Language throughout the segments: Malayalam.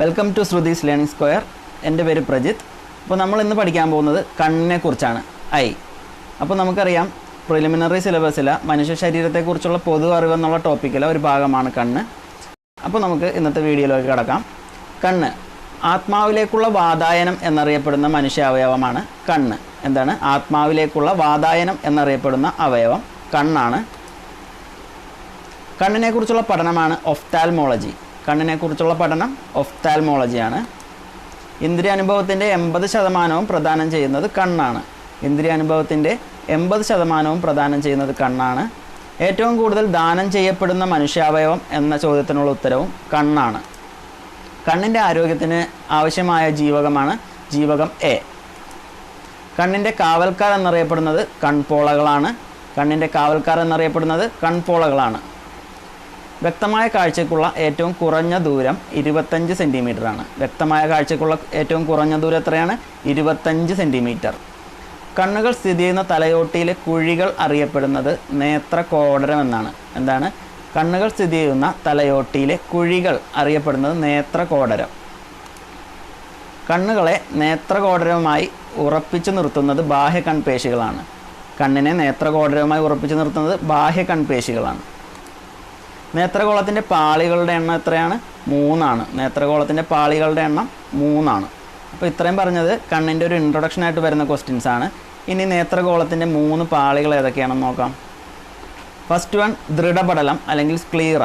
Welcome to Shruthi's learning square എന്റെ പേര് പ്രജിത്ത്. അപ്പോൾ നമ്മൾ ഇന്ന് പഠിക്കാൻ പോകുന്നത് കണ്ണിനെ കുറിച്ചാണ്. ഐ. അപ്പോൾ നമുക്കറിയാം പ്രിലിമിനറി സിലബസിലെ മനുഷ്യ ശരീരത്തെക്കുറിച്ചുള്ള പൊതു അറിവ് എന്നുള്ള ടോപ്പിക്കിലെ ഒരു ഭാഗമാണ് കണ്ണ്. അപ്പോൾ നമുക്ക് ഇന്നത്തെ വീഡിയോയിലേക്ക് കടക്കാം. കണ്ണ്. ആത്മാവിലേക്കുള്ള വാതായനം എന്നറിയപ്പെടുന്ന മനുഷ്യ അവയവമാണ് കണ്ണ്. എന്താണ്? ആത്മാവിലേക്കുള്ള വാതായനം എന്നറിയപ്പെടുന്ന അവയവം കണ്ണാണ്. കണ്ണിനെക്കുറിച്ചുള്ള പഠനമാണ് ഒഫ്താൽമോളജി കണ്ണിനെക്കുറിച്ചുള്ള പഠനം ഒഫ്താൽമോളജിയാണ്. ഇന്ദ്രിയാനുഭവത്തിന്റെ എൺപത് ശതമാനവും പ്രദാനം ചെയ്യുന്നത് കണ്ണാണ്. ഇന്ദ്രിയാനുഭവത്തിന്റെ എൺപത് ശതമാനവും പ്രദാനം ചെയ്യുന്നത് കണ്ണാണ്. ഏറ്റവും കൂടുതൽ ദാനം ചെയ്യപ്പെടുന്ന മനുഷ്യാവയവം എന്ന ചോദ്യത്തിനുള്ള ഉത്തരവും കണ്ണാണ്. കണ്ണിന്റെ ആരോഗ്യത്തിന് ആവശ്യമായ ജീവകമാണ് ജീവകം എ. കണ്ണിന്റെ കാവൽക്കാർ എന്നറിയപ്പെടുന്നത് കൺപോളകളാണ്. കണ്ണിന്റെ കാവൽക്കാർ എന്നറിയപ്പെടുന്നത് കൺപോളകളാണ്. വ്യക്തമായ കാഴ്ചയ്ക്കുള്ള ഏറ്റവും കുറഞ്ഞ ദൂരം ഇരുപത്തഞ്ച് ആണ് വ്യക്തമായ കാഴ്ചയ്ക്കുള്ള ഏറ്റവും കുറഞ്ഞ ദൂരം എത്രയാണ്? ഇരുപത്തഞ്ച് സെന്റിമീറ്റർ കണ്ണുകൾ സ്ഥിതി ചെയ്യുന്ന തലയോട്ടിയിലെ കുഴികൾ അറിയപ്പെടുന്നത് നേത്രകോടരം എന്നാണ്. എന്താണ്? കണ്ണുകൾ സ്ഥിതി ചെയ്യുന്ന തലയോട്ടിയിലെ കുഴികൾ അറിയപ്പെടുന്നത് നേത്രകോടരം കണ്ണുകളെ നേത്രകോടരവുമായി ഉറപ്പിച്ചു നിർത്തുന്നത് ബാഹ്യ കൺപേശികളാണ്. കണ്ണിനെ നേത്രകോടരവുമായി ഉറപ്പിച്ചു നിർത്തുന്നത് ബാഹ്യ കൺപേശികളാണ്. നേത്രഗോളത്തിന്റെ പാളികളുടെ എണ്ണം എത്രയാണ്? മൂന്നാണ്. നേത്രഗോളത്തിന്റെ പാളികളുടെ എണ്ണം മൂന്നാണ്. അപ്പോൾ ഇത്രയും പറഞ്ഞത് കണ്ണിന്റെ ഒരു ഇൻട്രൊഡക്ഷൻ ആയിട്ട് വരുന്ന ക്വസ്റ്റ്യൻസ് ആണ്. ഇനി നേത്രഗോളത്തിന്റെ മൂന്ന് പാളികൾ ഏതൊക്കെയാണെന്ന് നോക്കാം. ഫസ്റ്റ് വൺ ദൃഢപടലം അല്ലെങ്കിൽ സ്ക്ലീറ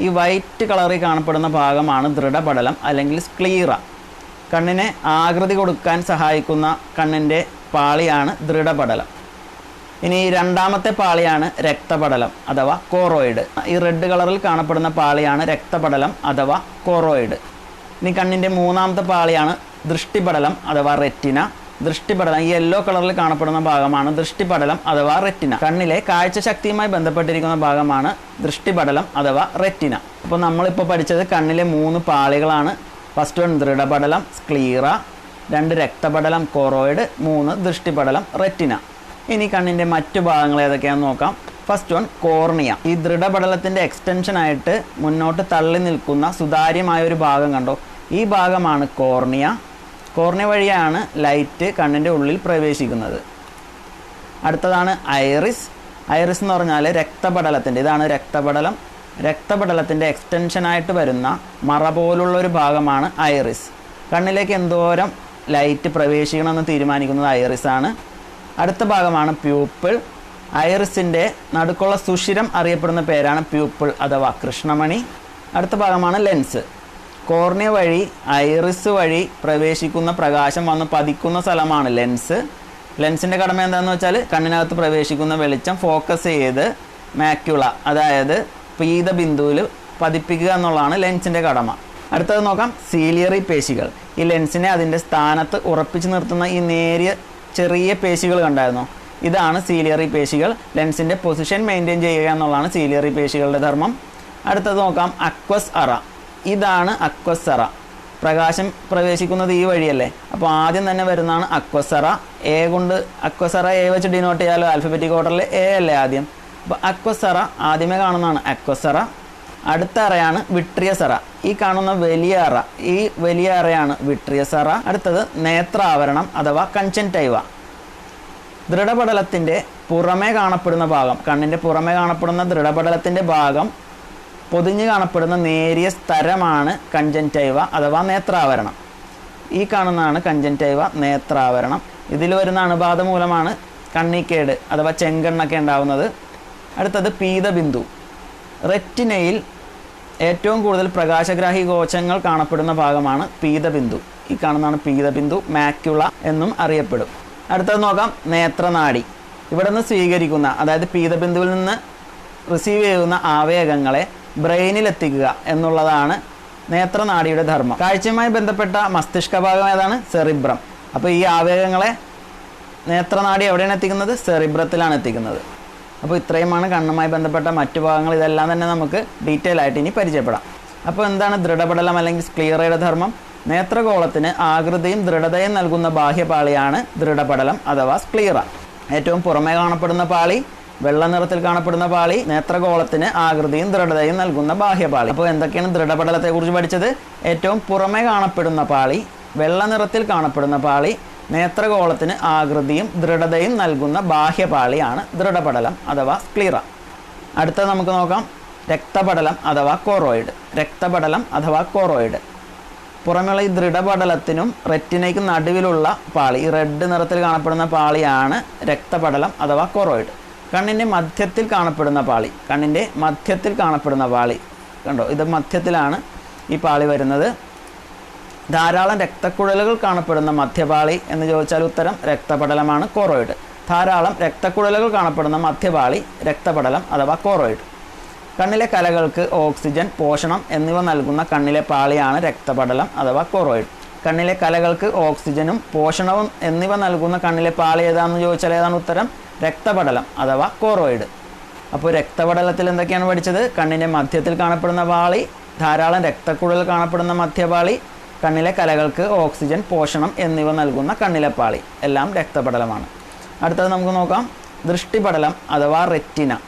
ഈ വൈറ്റ് കളറിൽ കാണപ്പെടുന്ന ഭാഗമാണ് ദൃഢപടലം അല്ലെങ്കിൽ സ്ക്ലീറ കണ്ണിനെ ആകൃതി കൊടുക്കാൻ സഹായിക്കുന്ന കണ്ണിന്റെ പാളിയാണ് ദൃഢപടലം. ഇനി രണ്ടാമത്തെ പാളിയാണ് രക്തപടലം അഥവാ കോറോയിഡ്. ഈ റെഡ് കളറിൽ കാണപ്പെടുന്ന പാളിയാണ് രക്തപടലം അഥവാ കോറോയിഡ്. ഇനി കണ്ണിന്റെ മൂന്നാമത്തെ പാളിയാണ് ദൃഷ്ടിപടലം അഥവാ റെറ്റിന. ദൃഷ്ടിപടലം ഈ യെല്ലോ കളറിൽ കാണപ്പെടുന്ന ഭാഗമാണ് ദൃഷ്ടിപടലം അഥവാ റെറ്റിന. കണ്ണിലെ കാഴ്ച ശക്തിയുമായി ബന്ധപ്പെട്ടിരിക്കുന്ന ഭാഗമാണ് ദൃഷ്ടിപടലം അഥവാ റെറ്റിന. അപ്പോൾ നമ്മളിപ്പോൾ പഠിച്ചത് കണ്ണിലെ മൂന്ന് പാളികളാണ്. ഫസ്റ്റ് വൺ ദൃഢപടലം സ്ക്ലീറ. രണ്ട് രക്തപടലം കോറോയിഡ്. മൂന്ന് ദൃഷ്ടിപടലം റെറ്റിന. ഇനി കണ്ണിന്റെ മറ്റു ഭാഗങ്ങൾ ഏതൊക്കെയാണെന്ന് നോക്കാം. First one cornea. ഈ ദൃഢപടലത്തിന്റെ എക്സ്റ്റൻഷൻ ആയിട്ട് മുന്നോട്ട് തള്ളി നിൽക്കുന്ന സുതാര്യമായ ഒരു ഭാഗം കണ്ടോ? ഈ ഭാഗമാണ് കോർണിയ. കോർണിയ വഴിയാണ് ലൈറ്റ് കണ്ണിന്റെ ഉള്ളിൽ പ്രവേശിക്കുന്നത്. അടുത്തതാണ് ഐറിസ്. ഐറിസ് എന്ന് പറഞ്ഞാൽ രക്തപടലത്തിന്റെ ഇതാണ് രക്തപടലം. രക്തപടലത്തിന്റെ എക്സ്റ്റൻഷനായിട്ട് വരുന്ന മറ പോലുള്ള ഒരു ഭാഗമാണ് ഐറിസ്. കണ്ണിലേക്ക് എന്തോരം ലൈറ്റ് പ്രവേശിക്കണമെന്ന് തീരുമാനിക്കുന്നത് ഐറിസ് ആണ് അടുത്ത ഭാഗമാണ് പ്യൂപ്പിൾ. ഐറിസിന്റെ നടുക്കുള്ള സുഷിരം അറിയപ്പെടുന്ന പേരാണ് പ്യൂപ്പിൾ അഥവാ കൃഷ്ണമണി. അടുത്ത ഭാഗമാണ് ലെൻസ്. കോർണിയ വഴി ഐറിസ് വഴി പ്രവേശിക്കുന്ന പ്രകാശം വന്ന് പതിക്കുന്ന സ്ഥലമാണ് ലെൻസ്. ലെൻസിന്റെ കടമ എന്താണെന്ന് വെച്ചാൽ കണ്ണിനകത്ത് പ്രവേശിക്കുന്ന വെളിച്ചം ഫോക്കസ് ചെയ്ത് മാക്യുള അതായത് പീത ബിന്ദുവിൽ പതിപ്പിക്കുക എന്നുള്ളതാണ് ലെൻസിന്റെ കടമ. അടുത്തത് നോക്കാം സീലിയറി പേശികൾ. ഈ ലെൻസിനെ അതിന്റെ സ്ഥാനത്ത് ഉറപ്പിച്ചു നിർത്തുന്ന ഈ നേരിയ ചെറിയ പേശികൾ കണ്ടായിരുന്നു? ഇതാണ് സീലിയറി പേശികൾ. ലെൻസിന്റെ പൊസിഷൻ മെയിന്റെയിൻ ചെയ്യുക എന്നുള്ളതാണ് സീലിയറി പേശികളുടെ ധർമ്മം. അടുത്തത് നോക്കാം അക്വസ് അറ. ഇതാണ് അക്വസ് അറ. പ്രകാശം പ്രവേശിക്കുന്നത് ഈ വഴിയല്ലേ? അപ്പോൾ ആദ്യം തന്നെ വരുന്നതാണ് അക്വസറ എ കൊണ്ട് അക്വസറ എ വെച്ച് ഡിനോട്ട് ചെയ്യാലോ? ആൽഫബറ്റിക് ഓർഡറിൽ എ അല്ലേ ആദ്യം? അപ്പോൾ അക്വസറ ആദ്യമേ കാണുന്നതാണ് അക്വസറ അടുത്ത അറയാണ് വിട്രിയസറ ഈ കാണുന്ന വലിയ അറ ഈ വലിയ അറയാണ് വിട്രിയസറ അടുത്തത് നേത്രാവരണം അഥവാ കഞ്ചന്റൈവ ദൃഢപടലത്തിന്റെ പുറമേ കാണപ്പെടുന്ന ഭാഗം കണ്ണിന്റെ പുറമേ കാണപ്പെടുന്ന ദൃഢപടലത്തിന്റെ ഭാഗം പൊതിഞ്ഞു കാണപ്പെടുന്ന നേരിയ സ്ഥലമാണ് കഞ്ചന്റൈവ അഥവാ നേത്രാവരണം. ഈ കാണുന്നതാണ് കഞ്ചന്റൈവ നേത്രാവരണം. ഇതിൽ വരുന്ന അണുബാധ മൂലമാണ് കണ്ണിക്കേട് അഥവാ ചെങ്കണ്ണൊക്കെ ഉണ്ടാവുന്നത്. അടുത്തത് പീതബിന്ദു. റെറ്റിനയിൽ ഏറ്റവും കൂടുതൽ പ്രകാശഗ്രാഹി കോശങ്ങൾ കാണപ്പെടുന്ന ഭാഗമാണ് പീതബിന്ദു. ഈ കാണുന്നതാണ് പീതബിന്ദു മാക്യുള എന്നും അറിയപ്പെടും. അടുത്തത് നോക്കാം നേത്രനാടി. ഇവിടെ നിന്ന് സ്വീകരിക്കുന്ന അതായത് പീതബിന്ദുവിൽ നിന്ന് റിസീവ് ചെയ്യുന്ന ആവേഗങ്ങളെ ബ്രെയിനിലെത്തിക്കുക എന്നുള്ളതാണ് നേത്രനാടിയുടെ ധർമ്മം. കാഴ്ചയുമായി ബന്ധപ്പെട്ട മസ്തിഷ്ക ഭാഗം ഏതാണ്? സെറിബ്രം. അപ്പോൾ ഈ ആവേഗങ്ങളെ നേത്രനാടി എവിടെയാണ് എത്തിക്കുന്നത്? സെറിബ്രത്തിലാണ് എത്തിക്കുന്നത്. അപ്പോൾ ഇത്രയുമാണ് കണ്ണുമായി ബന്ധപ്പെട്ട മറ്റു ഭാഗങ്ങൾ. ഇതെല്ലാം തന്നെ നമുക്ക് ഡീറ്റെയിൽ ആയിട്ട് ഇനി പരിചയപ്പെടാം. അപ്പോൾ എന്താണ് ദൃഢപടലം അല്ലെങ്കിൽ സ്ക്ലീറയുടെ ധർമ്മം? നേത്രഗോളത്തിന് ആകൃതിയും ദൃഢതയും നൽകുന്ന ബാഹ്യപാളിയാണ് ദൃഢപടലം അഥവാ സ്ക്ലിയറ ഏറ്റവും പുറമേ കാണപ്പെടുന്ന പാളി വെള്ള നിറത്തിൽ കാണപ്പെടുന്ന പാളി നേത്രഗോളത്തിന് ആകൃതിയും ദൃഢതയും നൽകുന്ന ബാഹ്യപാളി. അപ്പോൾ എന്തൊക്കെയാണ് ദൃഢപടലത്തെക്കുറിച്ച് പഠിച്ചത്? ഏറ്റവും പുറമേ കാണപ്പെടുന്ന പാളി വെള്ള നിറത്തിൽ കാണപ്പെടുന്ന പാളി നേത്രഗോളത്തിന് ആകൃതിയും ദൃഢതയും നൽകുന്ന ബാഹ്യപാളിയാണ് ദൃഢപടലം അഥവാ സ്ക്ലീറ അടുത്ത നമുക്ക് നോക്കാം. രക്തപടലം അഥവാ കോറോയിഡ്. രക്തപടലം അഥവാ കോറോയിഡ്. പുറമെയുള്ള ഈ ദൃഢപടലത്തിനും റെറ്റിനയ്ക്കും നടുവിലുള്ള പാളി റെഡ് നിറത്തിൽ കാണപ്പെടുന്ന പാളിയാണ് രക്തപടലം അഥവാ കൊറോയിഡ്. കണ്ണിന്റെ മധ്യത്തിൽ കാണപ്പെടുന്ന പാളി കണ്ണിന്റെ മധ്യത്തിൽ കാണപ്പെടുന്ന പാളി. കണ്ടോ? ഇത് മധ്യത്തിലാണ് ഈ പാളി വരുന്നത്. ധാരാളം രക്തക്കുഴലുകൾ കാണപ്പെടുന്ന മധ്യപാളി എന്ന് ചോദിച്ചാൽ ഉത്തരം രക്തപടലമാണ് കോറോയിഡ്. ധാരാളം രക്തക്കുഴലുകൾ കാണപ്പെടുന്ന മധ്യപാളി രക്തപടലം അഥവാ കോറോയിഡ്. കണ്ണിലെ കലകൾക്ക് ഓക്സിജൻ പോഷണം എന്നിവ നൽകുന്ന കണ്ണിലെ പാളിയാണ് രക്തപടലം അഥവാ കോറോയിഡ്. കണ്ണിലെ കലകൾക്ക് ഓക്സിജനും പോഷണവും എന്നിവ നൽകുന്ന കണ്ണിലെ പാളി ഏതാണെന്ന് ചോദിച്ചാൽ ഏതാണ് ഉത്തരം? രക്തപടലം അഥവാ കോറോയിഡ്. അപ്പോൾ രക്തപടലത്തിൽ എന്തൊക്കെയാണ് പഠിച്ചത്? കണ്ണിന്റെ മധ്യത്തിൽ കാണപ്പെടുന്ന പാളി ധാരാളം രക്തക്കുഴൽ കാണപ്പെടുന്ന മധ്യപാളി കണ്ണിലെ കലകൾക്ക് ഓക്സിജൻ പോഷണം എന്നിവ നൽകുന്ന കണ്ണിലെ പാളി എല്ലാം രക്തപടലമാണ്. അടുത്തത് നമുക്ക് നോക്കാം. ദൃഷ്ടിപടലം അഥവാ റെറ്റിന.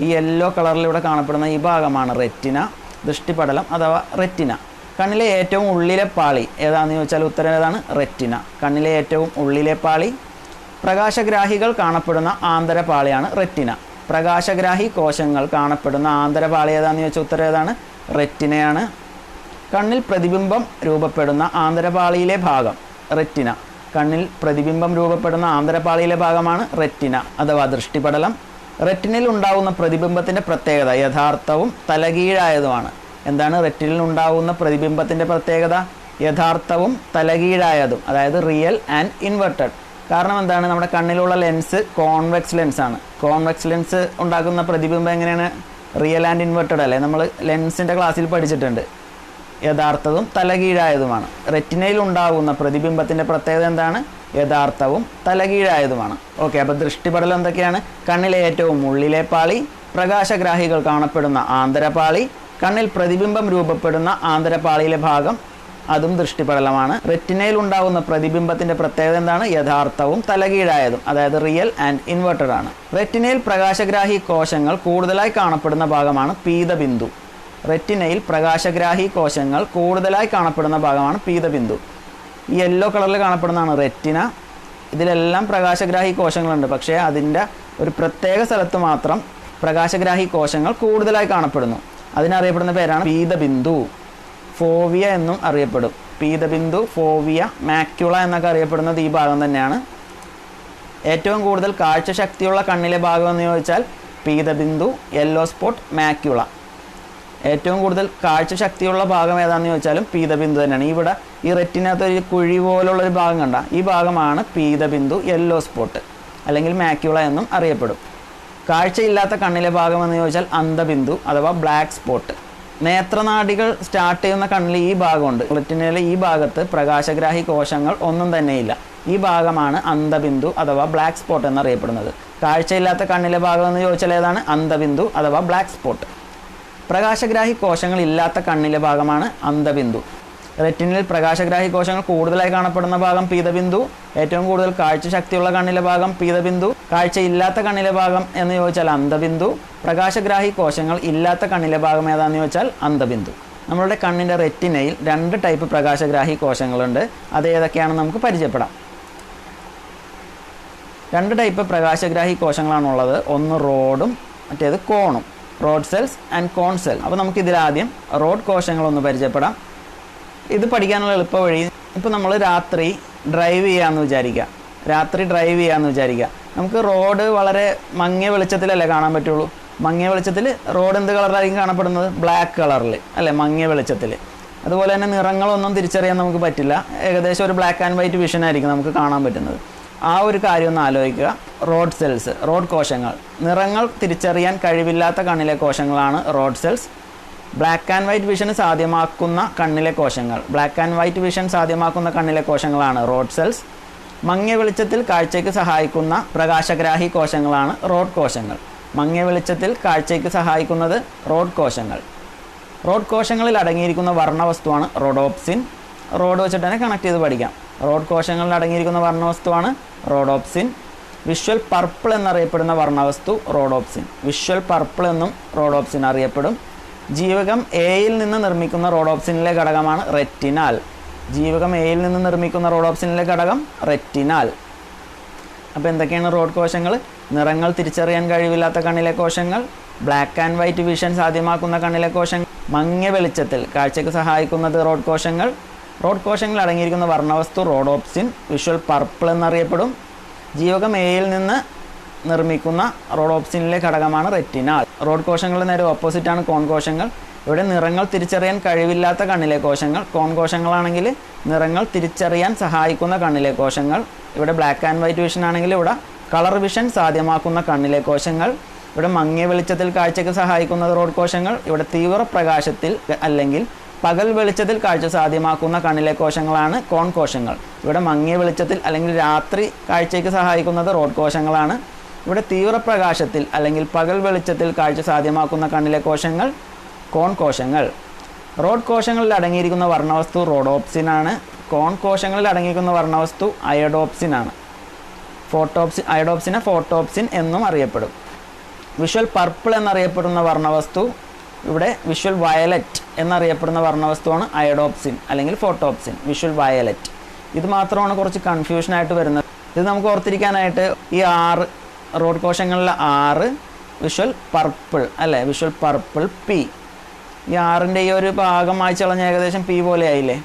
ഈ യെല്ലോ കളറിലൂടെ കാണപ്പെടുന്ന ഈ ഭാഗമാണ് റെറ്റിന. ദൃഷ്ടിപടലം അഥവാ റെറ്റിന. കണ്ണിലെ ഏറ്റവും ഉള്ളിലെ പാളി ഏതാണെന്ന് ചോദിച്ചാൽ ഉത്തരം ഏതാണ്? റെറ്റിന. കണ്ണിലെ ഏറ്റവും ഉള്ളിലെ പാളി. പ്രകാശഗ്രാഹികൾ കാണപ്പെടുന്ന ആന്തരപാളിയാണ് റെറ്റിന. പ്രകാശഗ്രാഹി കോശങ്ങൾ കാണപ്പെടുന്ന ആന്തരപാളി ഏതാണെന്ന് ചോദിച്ചാൽ ഉത്തരം ഏതാണ്? റെറ്റിനയാണ്. കണ്ണിൽ പ്രതിബിംബം രൂപപ്പെടുന്ന ആന്തരപാളിയിലെ ഭാഗം റെറ്റിന. കണ്ണിൽ പ്രതിബിംബം രൂപപ്പെടുന്ന ആന്തരപാളിയിലെ ഭാഗമാണ് റെറ്റിന അഥവാ ദൃഷ്ടിപടലം. റെറ്റിനിൽ ഉണ്ടാകുന്ന പ്രതിബിംബത്തിന്റെ പ്രത്യേകത യഥാർത്ഥവും തലകീഴായതുമാണ്. എന്താണ് റെറ്റിനിൽ ഉണ്ടാകുന്ന പ്രതിബിംബത്തിന്റെ പ്രത്യേകത? യഥാർത്ഥവും തലകീഴായതും അതായത് റിയൽ ആൻഡ് ഇൻവെർട്ടഡ് കാരണം എന്താണ്? നമ്മുടെ കണ്ണിലുള്ള ലെൻസ് കോൺവെക്സ് ലെൻസാണ് കോൺവെക്സ് ലെൻസ് ഉണ്ടാക്കുന്ന പ്രതിബിംബം എങ്ങനെയാണ്? റിയൽ ആൻഡ് ഇൻവെർട്ടഡ് അല്ലേ? നമ്മൾ ലെൻസിന്റെ ക്ലാസ്സിൽ പഠിച്ചിട്ടുണ്ട്. യഥാർത്ഥവും തലകീഴായതുമാണ്. റെറ്റിനയിൽ ഉണ്ടാകുന്ന പ്രതിബിംബത്തിന്റെ പ്രത്യേകത എന്താണ്? യഥാർത്ഥവും തലകീഴായതുമാണ്. ഓക്കെ അപ്പോൾ ദൃഷ്ടിപടലം എന്തൊക്കെയാണ്? കണ്ണിലെ ഏറ്റവും ഉള്ളിലെ പാളി പ്രകാശഗ്രാഹികൾ കാണപ്പെടുന്ന ആന്തരപാളി കണ്ണിൽ പ്രതിബിംബം രൂപപ്പെടുന്ന ആന്തരപാളിയിലെ ഭാഗം അതും ദൃഷ്ടിപടലമാണ്. റെറ്റിനയിൽ ഉണ്ടാകുന്ന പ്രതിബിംബത്തിന്റെ പ്രത്യേകത എന്താണ്? യഥാർത്ഥവും തലകീഴായതും അതായത് റിയൽ ആൻഡ് ഇൻവെർട്ടഡ് ആണ്. റെറ്റിനയിൽ പ്രകാശഗ്രാഹി കോശങ്ങൾ കൂടുതലായി കാണപ്പെടുന്ന ഭാഗമാണ് പീതബിന്ദു. റെറ്റിനയിൽ പ്രകാശഗ്രാഹി കോശങ്ങൾ കൂടുതലായി കാണപ്പെടുന്ന ഭാഗമാണ് പീതബിന്ദു. ഈ യെല്ലോ കളറിൽ കാണപ്പെടുന്നതാണ് റെറ്റിന. ഇതിലെല്ലാം പ്രകാശഗ്രാഹി കോശങ്ങളുണ്ട്. പക്ഷേ അതിന്റെ ഒരു പ്രത്യേക സ്ഥലത്ത് മാത്രം പ്രകാശഗ്രാഹി കോശങ്ങൾ കൂടുതലായി കാണപ്പെടുന്നു. അതിനറിയപ്പെടുന്ന പേരാണ് പീതബിന്ദു. ഫോവിയ എന്നും അറിയപ്പെടും. പീതബിന്ദു ഫോവിയ മാക്യുള എന്നൊക്കെ അറിയപ്പെടുന്നത് ഈ ഭാഗം തന്നെയാണ്. ഏറ്റവും കൂടുതൽ കാഴ്ചശക്തിയുള്ള കണ്ണിലെ ഭാഗം എന്ന് ചോദിച്ചാൽ പീതബിന്ദു യെല്ലോ സ്പോട്ട് മാക്യുള ഏറ്റവും കൂടുതൽ കാഴ്ച ശക്തിയുള്ള ഭാഗം ഏതാണെന്ന് ചോദിച്ചാലും പീതബിന്ദു തന്നെയാണ്. ഇവിടെ ഈ റെറ്റിനകത്ത് ഒരു കുഴി പോലുള്ള ഒരു ഭാഗം കണ്ട ഈ ഭാഗമാണ് പീതബിന്ദു യെല്ലോ സ്പോട്ട് അല്ലെങ്കിൽ മാക്യുള എന്നും അറിയപ്പെടും. കാഴ്ചയില്ലാത്ത കണ്ണിലെ ഭാഗം എന്ന് ചോദിച്ചാൽ അന്ധബിന്ദു അഥവാ ബ്ലാക്ക് സ്പോട്ട് നേത്രനാടികൾ സ്റ്റാർട്ട് ചെയ്യുന്ന കണ്ണിൽ ഈ ഭാഗമുണ്ട്. റെറ്റിനയിലെ ഈ ഭാഗത്ത് പ്രകാശഗ്രാഹി കോശങ്ങൾ ഒന്നും തന്നെയില്ല. ഈ ഭാഗമാണ് അന്ധബിന്ദു അഥവാ ബ്ലാക്ക് സ്പോട്ട് എന്നറിയപ്പെടുന്നത്. കാഴ്ചയില്ലാത്ത കണ്ണിലെ ഭാഗം എന്ന് ചോദിച്ചാൽ ഏതാണ്? അന്ധബിന്ദു അഥവാ ബ്ലാക്ക് സ്പോട്ട് പ്രകാശഗ്രാഹി കോശങ്ങൾ ഇല്ലാത്ത കണ്ണിലെ ഭാഗമാണ് അന്ധബിന്ദു. റെറ്റിനിൽ പ്രകാശഗ്രാഹി കോശങ്ങൾ കൂടുതലായി കാണപ്പെടുന്ന ഭാഗം പീതബിന്ദു. ഏറ്റവും കൂടുതൽ കാഴ്ച ശക്തിയുള്ള കണ്ണിലെ ഭാഗം പീതബിന്ദു. കാഴ്ചയില്ലാത്ത കണ്ണിലെ ഭാഗം എന്ന് ചോദിച്ചാൽ അന്ധബിന്ദു. പ്രകാശഗ്രാഹി കോശങ്ങൾ ഇല്ലാത്ത കണ്ണിലെ ഭാഗം ഏതാണെന്ന് ചോദിച്ചാൽ അന്ധബിന്ദു. നമ്മളുടെ കണ്ണിന്റെ റെറ്റിനയിൽ രണ്ട് ടൈപ്പ് പ്രകാശഗ്രാഹി കോശങ്ങളുണ്ട്. അത് ഏതൊക്കെയാണെന്ന് നമുക്ക് പരിചയപ്പെടാം. രണ്ട് ടൈപ്പ് പ്രകാശഗ്രാഹി കോശങ്ങളാണുള്ളത്. ഒന്ന് റോഡും മറ്റേത് കോണും. Rod cells and cone cell അപ്പോൾ നമുക്ക് ഇതിലാദ്യം റോഡ് കോശങ്ങളൊന്ന് പരിചയപ്പെടാം. ഇത് പഠിക്കാനുള്ള എളുപ്പ വഴി ഇപ്പോൾ നമ്മൾ രാത്രി ഡ്രൈവ് ചെയ്യാമെന്ന് വിചാരിക്കുക രാത്രി ഡ്രൈവ് ചെയ്യാമെന്ന് വിചാരിക്കുക നമുക്ക് റോഡ് വളരെ മങ്ങിയ വെളിച്ചത്തിലല്ലേ കാണാൻ പറ്റുള്ളൂ? മങ്ങിയ വെളിച്ചത്തിൽ റോഡ് എന്ത് കളറായിരിക്കും കാണപ്പെടുന്നത്? ബ്ലാക്ക് കളറിൽ അല്ലേ? മങ്ങിയ വെളിച്ചത്തിൽ അതുപോലെ തന്നെ നിറങ്ങളൊന്നും തിരിച്ചറിയാൻ നമുക്ക് പറ്റില്ല. ഏകദേശം ഒരു ബ്ലാക്ക് ആൻഡ് വൈറ്റ് വിഷൻ ആയിരിക്കും നമുക്ക് കാണാൻ പറ്റുന്നത്. ആ ഒരു കാര്യം ഒന്ന് ആലോചിക്കുക. റോഡ് സെൽസ് റോഡ് കോശങ്ങൾ. നിറങ്ങൾ തിരിച്ചറിയാൻ കഴിവില്ലാത്ത കണ്ണിലെ കോശങ്ങളാണ് rod cells. Black and white vision സാധ്യമാക്കുന്ന കണ്ണിലെ കോശങ്ങൾ. ബ്ലാക്ക് ആൻഡ് വൈറ്റ് വിഷൻ സാധ്യമാക്കുന്ന കണ്ണിലെ കോശങ്ങളാണ് റോഡ് സെൽസ്. മങ്ങിയ വെളിച്ചത്തിൽ കാഴ്ചയ്ക്ക് സഹായിക്കുന്ന പ്രകാശഗ്രാഹി കോശങ്ങളാണ് റോഡ് കോശങ്ങൾ. മങ്ങിയ വെളിച്ചത്തിൽ കാഴ്ചയ്ക്ക് സഹായിക്കുന്നത് റോഡ് കോശങ്ങൾ. റോഡ് കോശങ്ങളിൽ അടങ്ങിയിരിക്കുന്ന വർണവസ്തുവാണ് റോഡോപ്സിൻ. റോഡ് വെച്ചിട്ട് തന്നെ കണക്ട് ചെയ്ത് പഠിക്കാം. റോഡ് കോശങ്ങളിൽ അടങ്ങിയിരിക്കുന്ന വർണവസ്തുവാണ് റോഡോപ്സിൻ. വിഷ്വൽ പർപ്പിൾ എന്നറിയപ്പെടുന്ന വർണവസ്തു റോഡോപ്സിൻ. വിഷ്വൽ പർപ്പിൾ എന്നും റോഡോപ്സിൻ അറിയപ്പെടും. ജീവകം എയിൽ നിന്ന് നിർമ്മിക്കുന്ന റോഡോപ്സിനിലെ ഘടകമാണ് റെറ്റിനാൽ. ജീവകം എയിൽ നിന്ന് നിർമ്മിക്കുന്ന റോഡോപ്സിനിലെ ഘടകം റെറ്റിനാൽ. അപ്പോൾ എന്തൊക്കെയാണ് റോഡ് കോശങ്ങൾ? നിറങ്ങൾ തിരിച്ചറിയാൻ കഴിവില്ലാത്ത കണ്ണിലെ കോശങ്ങൾ ബ്ലാക്ക് ആൻഡ് വൈറ്റ് വിഷൻ സാധ്യമാക്കുന്ന കണ്ണിലെ കോശങ്ങൾ മങ്ങിയ വെളിച്ചത്തിൽ കാഴ്ചയ്ക്ക് സഹായിക്കുന്നത് റോഡ് കോശങ്ങൾ റോഡ് കോശങ്ങളിൽ അടങ്ങിയിരിക്കുന്ന വർണവസ്തു റോഡോപ്സിൻ വിഷ്വൽ പർപ്പിൾ എന്നറിയപ്പെടും. ജീവകം എയിൽ നിന്ന് നിർമ്മിക്കുന്ന റോഡോപ്സിനിലെ ഘടകമാണ് റെറ്റിനാൽ. റോഡ് കോശങ്ങളുടെ നേരെ ഓപ്പോസിറ്റാണ് കോൺ കോശങ്ങൾ. ഇവിടെ നിറങ്ങൾ തിരിച്ചറിയാൻ കഴിവില്ലാത്ത കണ്ണിലെ കോശങ്ങൾ. കോൺ കോശങ്ങളാണെങ്കിൽ നിറങ്ങൾ തിരിച്ചറിയാൻ സഹായിക്കുന്ന കണ്ണിലെ കോശങ്ങൾ. ഇവിടെ ബ്ലാക്ക് ആൻഡ് വൈറ്റ് വിഷൻ ആണെങ്കിൽ ഇവിടെ കളർ വിഷൻ സാധ്യമാക്കുന്ന കണ്ണിലെ കോശങ്ങൾ. ഇവിടെ മങ്ങിയ വെളിച്ചത്തിൽ കാഴ്ചയ്ക്ക് സഹായിക്കുന്നത് റോഡ് കോശങ്ങൾ. ഇവിടെ തീവ്ര പ്രകാശത്തിൽ അല്ലെങ്കിൽ പകൽ വെളിച്ചത്തിൽ കാഴ്ച സാധ്യമാക്കുന്ന കണ്ണിലെ കോശങ്ങളാണ് കോൺ കോശങ്ങൾ. ഇവിടെ മങ്ങിയ വെളിച്ചത്തിൽ അല്ലെങ്കിൽ രാത്രി കാഴ്ചയ്ക്ക് സഹായിക്കുന്നത് റോഡ് കോശങ്ങളാണ്. ഇവിടെ തീവ്രപ്രകാശത്തിൽ അല്ലെങ്കിൽ പകൽ വെളിച്ചത്തിൽ കാഴ്ച സാധ്യമാക്കുന്ന കണ്ണിലെ കോശങ്ങൾ കോൺ കോശങ്ങൾ. റോഡ് കോശങ്ങളിൽ അടങ്ങിയിരിക്കുന്ന വർണവസ്തു റോഡോപ്സിൻ ആണ്. കോൺ കോശങ്ങളിൽ അടങ്ങിയിരിക്കുന്ന വർണവസ്തു അയഡോപ്സിൻ ആണ്. ഫോട്ടോപ്സിൻ അയഡോപ്സിനെ ഫോട്ടോപ്സിൻ എന്നും അറിയപ്പെടും. വിഷ്വൽ പർപ്പിൾ എന്നറിയപ്പെടുന്ന വർണവസ്തു ഇവിടെ വിഷ്വൽ വയലറ്റ് എന്നറിയപ്പെടുന്ന വർണവസ്തുവാണ് അയഡോപ്സിൻ അല്ലെങ്കിൽ ഫോട്ടോപ്സിൻ വിഷ്വൽ വയലറ്റ് ഇത് മാത്രമാണ് കുറച്ച് കൺഫ്യൂഷനായിട്ട് വരുന്നത്. ഇത് നമുക്ക് ഓർത്തിരിക്കാനായിട്ട് ഈ ആറ് റോഡ് കോശങ്ങളിലെ ആറ് വിഷ്വൽ പർപ്പിൾ അല്ലേ? വിഷ്വൽ പർപ്പിൾ പി ഈ ആറിന്റെ ഈ ഒരു ഭാഗം വായിച്ചളഞ്ഞ ഏകദേശം പി പോലെ ആയില്ലേ?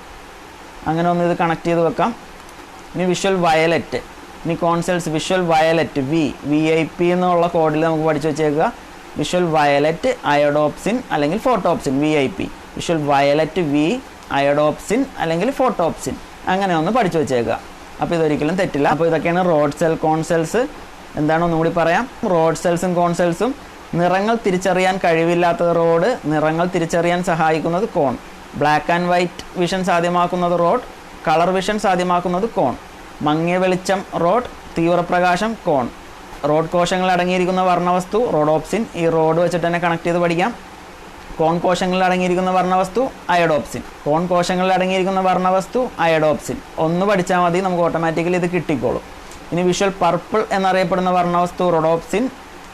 അങ്ങനെ ഒന്ന് ഇത് കണക്ട് ചെയ്ത് വെക്കാം. ഇനി വിഷ്വൽ വയലറ്റ് ഇനി cone cells visual violet V V I P എന്നുള്ള കോഡിൽ നമുക്ക് പഠിച്ചു വെച്ചേക്കുക. വിഷ്വൽ വയലറ്റ് അയഡോപ്സിൻ അല്ലെങ്കിൽ photopsin V I P visual violet V iodopsin അല്ലെങ്കിൽ ഫോട്ടോപ്സിൻ അങ്ങനെ ഒന്ന് പഠിച്ചു വെച്ചേക്കുക. അപ്പോൾ ഇതൊരിക്കലും തെറ്റില്ല. അപ്പോൾ ഇതൊക്കെയാണ് റോഡ് സെൽ കോൺ സെൽസ് എന്താണോ ഒന്നുകൂടി പറയാം? റോഡ് സെൽസും കോൺ സെൽസും നിറങ്ങൾ തിരിച്ചറിയാൻ കഴിവില്ലാത്തത് റോഡ് നിറങ്ങൾ തിരിച്ചറിയാൻ സഹായിക്കുന്നത് cone black and white vision സാധ്യമാക്കുന്നത് rod colour vision സാധ്യമാക്കുന്നത് കോൺ മങ്ങിയ വെളിച്ചം റോഡ് തീവ്രപ്രകാശം കോൺ റോഡ് കോശങ്ങൾ അടങ്ങിയിരിക്കുന്ന വർണവസ്തു റോഡോപ്സിൻ ഈ റോഡ് വെച്ചിട്ട് തന്നെ കണക്ട് ചെയ്ത് പഠിക്കാം. കോൺ കോശങ്ങളിൽ അടങ്ങിയിരിക്കുന്ന വർണവസ്തു അയഡോപ്സിൻ കോൺ കോശങ്ങളിൽ അടങ്ങിയിരിക്കുന്ന വർണവസ്തു അയഡോപ്സിൻ ഒന്ന് പഠിച്ചാൽ മതി നമുക്ക് ഓട്ടോമാറ്റിക്കലി ഇത് കിട്ടിക്കോളും. ഇനി വിഷ്വൽ പർപ്പിൾ എന്നറിയപ്പെടുന്ന വർണവസ്തു റോഡോപ്സിൻ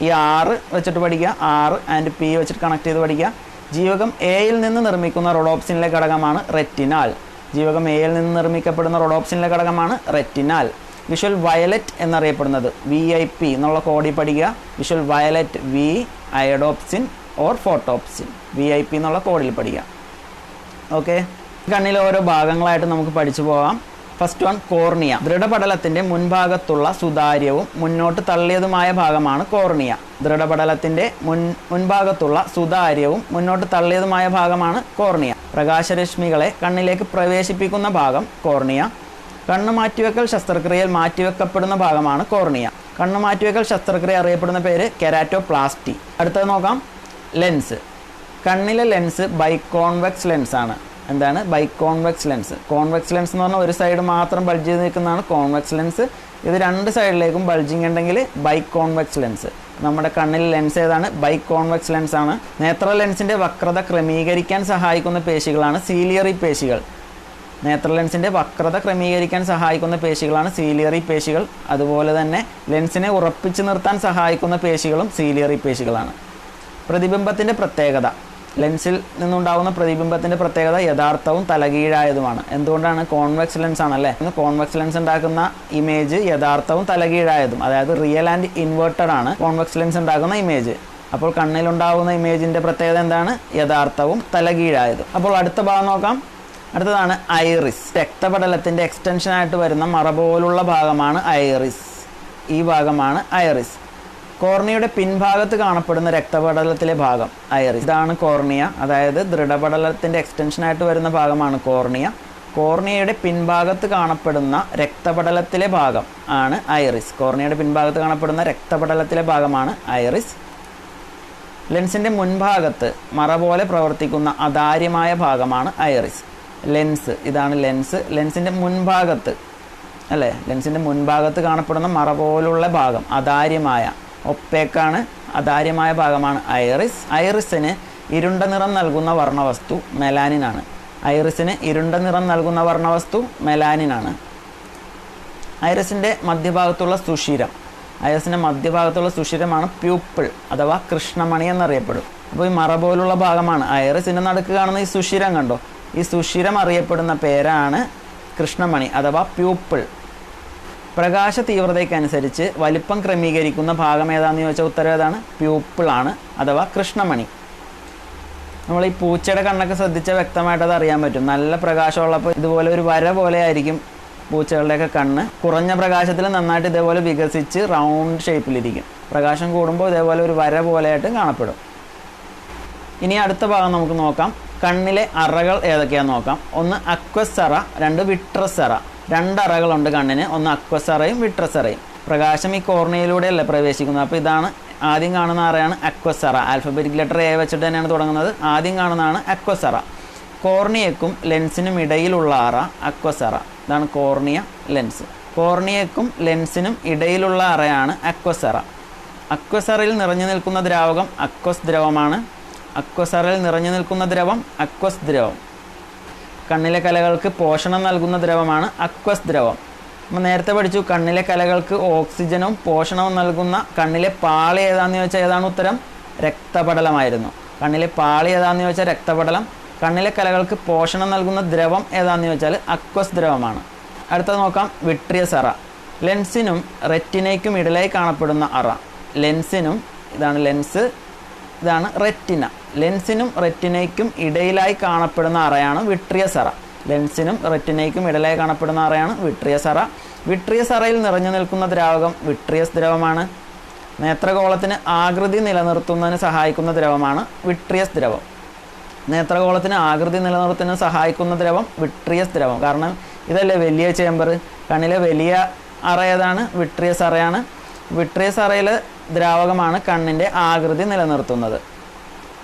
ഈ ആറ് വെച്ചിട്ട് പഠിക്കുക ആറ് ആൻഡ് പി വെച്ചിട്ട് കണക്ട് ചെയ്ത് പഠിക്കുക. ജീവകം എയിൽ നിന്ന് നിർമ്മിക്കുന്ന റോഡോപ്സിനിലെ ഘടകമാണ് റെറ്റിനാൽ. ജീവകം എയിൽ നിന്ന് നിർമ്മിക്കപ്പെടുന്ന റോഡോപ്സിനിലെ ഘടകമാണ് റെറ്റിനാൽ. വിഷ്വൽ വയലറ്റ് എന്നറിയപ്പെടുന്നത് വി ഐ പി എന്നുള്ള കോഡി പഠിക്കുക. Visual violet V iodopsin or photopsin V I P എന്നുള്ള കോഡിൽ പഠിക്കുക. ഓക്കെ കണ്ണിലെ ഓരോ ഭാഗങ്ങളായിട്ട് നമുക്ക് പഠിച്ചു പോകാം. ഫസ്റ്റ് വൺ കോർണിയ ദൃഢപടലത്തിന്റെ മുൻഭാഗത്തുള്ള സുതാര്യവും മുന്നോട്ട് തള്ളിയതുമായ ഭാഗമാണ് കോർണിയ ദൃഢപടലത്തിന്റെ മുൻ മുൻഭാഗത്തുള്ള സുതാര്യവും മുന്നോട്ട് തള്ളിയതുമായ ഭാഗമാണ് കോർണിയ പ്രകാശരശ്മികളെ കണ്ണിലേക്ക് പ്രവേശിപ്പിക്കുന്ന ഭാഗം കോർണിയ കണ്ണ് മാറ്റിവെക്കൽ ശസ്ത്രക്രിയയിൽ മാറ്റിവെക്കപ്പെടുന്ന ഭാഗമാണ് കോർണിയ. കണ്ണ് മാറ്റിവെക്കൽ ശസ്ത്രക്രിയ അറിയപ്പെടുന്ന പേര് കെരാറ്റോപ്ലാസ്റ്റി. അടുത്തത് നോക്കാം. ലെൻസ്. കണ്ണിലെ ലെൻസ് ബൈക്കോൺവെക്സ് ലെൻസ് ആണ്. എന്താണ്? Biconvex lens. കോൺവെക്സ് ലെൻസ് എന്ന് പറഞ്ഞാൽ ഒരു സൈഡ് മാത്രം ബൾജ് ചെയ്ത് നിൽക്കുന്നതാണ് കോൺവെക്സ് ലെൻസ്. ഇത് രണ്ട് സൈഡിലേക്കും ബൾജിങ് ഉണ്ടെങ്കിൽ ബൈക്കോൺവെക്സ് ലെൻസ്. നമ്മുടെ കണ്ണിൽ ലെൻസ് ഏതാണ്? ബൈക്കോൺവെക്സ് ലെൻസ് ആണ്. നേത്ര ലെൻസിന്റെ വക്രത ക്രമീകരിക്കാൻ സഹായിക്കുന്ന പേശികളാണ് സീലിയറി പേശികൾ. നേത്ര ലെൻസിന്റെ വക്രത ക്രമീകരിക്കാൻ സഹായിക്കുന്ന പേശികളാണ് സീലിയറി പേശികൾ. അതുപോലെ തന്നെ ലെൻസിനെ ഉറപ്പിച്ചു നിർത്താൻ സഹായിക്കുന്ന പേശികളും സീലിയറി പേശികളാണ്. പ്രതിബിംബത്തിന്റെ പ്രത്യേകത. ലെൻസിൽ നിന്നുണ്ടാകുന്ന പ്രതിബിംബത്തിന്റെ പ്രത്യേകത യഥാർത്ഥവും തലകീഴായതുമാണ്. എന്തുകൊണ്ടാണ് കോൺവെക്സ് ലെൻസ് ആണല്ലേ? ഇന്ന് കോൺവെക്സ് ലെൻസ് ഉണ്ടാക്കുന്ന ഇമേജ് യഥാർത്ഥവും തലകീഴായതും അതായത് റിയൽ ആൻഡ് ഇൻവേർട്ടഡ് ആണ് കോൺവെക്സ് ലെൻസ് ഉണ്ടാക്കുന്ന ഇമേജ്. അപ്പോൾ കണ്ണിലുണ്ടാകുന്ന ഇമേജിന്റെ പ്രത്യേകത എന്താണ്? യഥാർത്ഥവും തലകീഴായതും. അപ്പോൾ അടുത്ത ഭാഗം നോക്കാം. അടുത്തതാണ് ഐറിസ്. രക്തപടലത്തിന്റെ എക്സ്റ്റൻഷൻ ആയിട്ട് വരുന്ന മറ പോലുള്ള ഭാഗമാണ് ഐറിസ്. ഈ ഭാഗമാണ് ഐറിസ്. കോർണിയയുടെ പിൻഭാഗത്ത് കാണപ്പെടുന്ന രക്തപടലത്തിലെ ഭാഗം ഐറിസ്. ഇതാണ് കോർണിയ. അതായത് ദൃഢപടലത്തിന്റെ എക്സ്റ്റൻഷനായിട്ട് വരുന്ന ഭാഗമാണ് കോർണിയ. കോർണിയയുടെ പിൻഭാഗത്ത് കാണപ്പെടുന്ന രക്തപടലത്തിലെ ഭാഗം ആണ് ഐറിസ്. കോർണിയയുടെ പിൻഭാഗത്ത് കാണപ്പെടുന്ന രക്തപടലത്തിലെ ഭാഗമാണ് ഐറിസ്. ലെൻസിന്റെ മുൻഭാഗത്ത് മറ പോലെ പ്രവർത്തിക്കുന്ന അതാര്യമായ ഭാഗമാണ് ഐറിസ്. ലെൻസ് ഇതാണ് ലെൻസ്. ലെൻസിന്റെ മുൻഭാഗത്ത് അല്ലേ? ലെൻസിന്റെ മുൻഭാഗത്ത് കാണപ്പെടുന്ന മറ പോലുള്ള ഭാഗം അതാര്യമായ ഒപ്പേക്കാണ് അതാര്യമായ ഭാഗമാണ് ഐറിസ്. ഐറിസിന് ഇരുണ്ട നിറം നൽകുന്ന വർണവസ്തു മെലാനിനാണ്. ഐറിസിന് ഇരുണ്ട നിറം നൽകുന്ന വർണവസ്തു മെലാനിനാണ്. ഐറിസിന്റെ മധ്യഭാഗത്തുള്ള സുഷിരം ഐറസിന്റെ മധ്യഭാഗത്തുള്ള സുഷിരമാണ് പ്യൂപ്പിൾ അഥവാ കൃഷ്ണമണി എന്നറിയപ്പെടും. അപ്പോൾ ഈ മറ പോലുള്ള ഭാഗമാണ് ഐറസിന്റെ നടുക്ക് കാണുന്ന ഈ സുഷിരം കണ്ടോ? ഈ സുഷിരം അറിയപ്പെടുന്ന പേരാണ് കൃഷ്ണമണി അഥവാ പ്യൂപ്പിൾ. പ്രകാശ തീവ്രതയ്ക്കനുസരിച്ച് വലിപ്പം ക്രമീകരിക്കുന്ന ഭാഗം ഏതാണെന്ന് ചോദിച്ചാൽ ഉത്തരം ഏതാണ്? പ്യൂപ്പിളാണ് അഥവാ കൃഷ്ണമണി. നമ്മൾ ഈ പൂച്ചയുടെ കണ്ണൊക്കെ ശ്രദ്ധിച്ചാൽ വ്യക്തമായിട്ട് അത് അറിയാൻ പറ്റും. നല്ല പ്രകാശമുള്ളപ്പോൾ ഇതുപോലെ ഒരു വര പോലെ ആയിരിക്കും പൂച്ചകളുടെയൊക്കെ കണ്ണ്. കുറഞ്ഞ പ്രകാശത്തിൽ നന്നായിട്ട് ഇതേപോലെ വികസിച്ച് റൗണ്ട് ഷേപ്പിലിരിക്കും പ്രകാശം കൂടുമ്പോൾ ഇതേപോലെ ഒരു വര പോലെയായിട്ട് കാണപ്പെടും. ഇനി അടുത്ത ഭാഗം നമുക്ക് നോക്കാം. കണ്ണിലെ അറകൾ ഏതൊക്കെയാണെന്ന് നോക്കാം. ഒന്ന് അക്വസറ രണ്ട് വിട്രസറ. രണ്ട് അറകളുണ്ട് കണ്ണിന്. ഒന്ന് അക്വസറയും വിട്രസറയും. പ്രകാശം ഈ കോർണിയയിലൂടെയല്ല പ്രവേശിക്കുന്നത്? അപ്പോൾ ഇതാണ് ആദ്യം കാണുന്ന അറയാണ് അക്വസറ. ആൽഫബറ്റിക് ലെറ്റർ എ വെച്ചിട്ട് തന്നെയാണ് തുടങ്ങുന്നത്. ആദ്യം കാണുന്നതാണ് അക്വസറ. കോർണിയക്കും ലെൻസിനും ഇടയിലുള്ള അറ അക്വസറ. ഇതാണ് കോർണിയ ലെൻസ് കോർണിയക്കും ലെൻസിനും ഇടയിലുള്ള അറയാണ് അക്വസറ. അക്വസറയിൽ നിറഞ്ഞു നിൽക്കുന്ന ദ്രാവകം അക്വസ് ദ്രവമാണ്. അക്വസറയിൽ നിറഞ്ഞു നിൽക്കുന്ന ദ്രവം അക്വസ് ദ്രവം. കണ്ണിലെ കലകൾക്ക് പോഷണം നൽകുന്ന ദ്രവമാണ് അക്വസ് ദ്രവം. നമ്മൾ നേരത്തെ പഠിച്ചു കണ്ണിലെ കലകൾക്ക് ഓക്സിജനും പോഷണവും നൽകുന്ന കണ്ണിലെ പാളി ഏതാണെന്ന് ചോദിച്ചാൽ ഏതാണ് ഉത്തരം? രക്തപടലമായിരുന്നു. കണ്ണിലെ പാളി ഏതാണെന്ന് ചോദിച്ചാൽ രക്തപടലം. കണ്ണിലെ കലകൾക്ക് പോഷണം നൽകുന്ന ദ്രവം ഏതാണെന്ന് ചോദിച്ചാൽ അക്വസ് ദ്രവമാണ്. അടുത്തത് നോക്കാം വിട്രിയസ് അറ ലെൻസിനും റെറ്റിനയ്ക്കും ഇടലായി കാണപ്പെടുന്ന അറ. ലെൻസിനും ഇതാണ് ലെൻസ് ഇതാണ് റെറ്റിന. ലെൻസിനും റെറ്റിനയ്ക്കും ഇടയിലായി കാണപ്പെടുന്ന അറയാണ് വിട്രിയസ് അറ ലെൻസിനും റെറ്റിനയ്ക്കും ഇടയിലായി കാണപ്പെടുന്ന അറയാണ് വിട്രിയസ് അറ വിട്രിയസ് അറയിൽ നിറഞ്ഞു നിൽക്കുന്ന ദ്രാവകം വിട്രിയസ് ദ്രവമാണ്. നേത്രഗോളത്തിന് ആകൃതി നിലനിർത്തുന്നതിന് സഹായിക്കുന്ന ദ്രവമാണ് വിട്രിയസ് ദ്രവം. നേത്രഗോളത്തിന് ആകൃതി നിലനിർത്തുന്നതിന് സഹായിക്കുന്ന ദ്രവം വിട്രിയസ് ദ്രവം. കാരണം ഇതല്ലേ വലിയ ചേമ്പർ കണ്ണിലെ വലിയ അറ ഏതാണ്? വിട്രിയസ് അറയാണ് വിട്രിയസ് അറയിലെ ദ്രാവകമാണ് കണ്ണിന്റെ ആകൃതി നിലനിർത്തുന്നത്.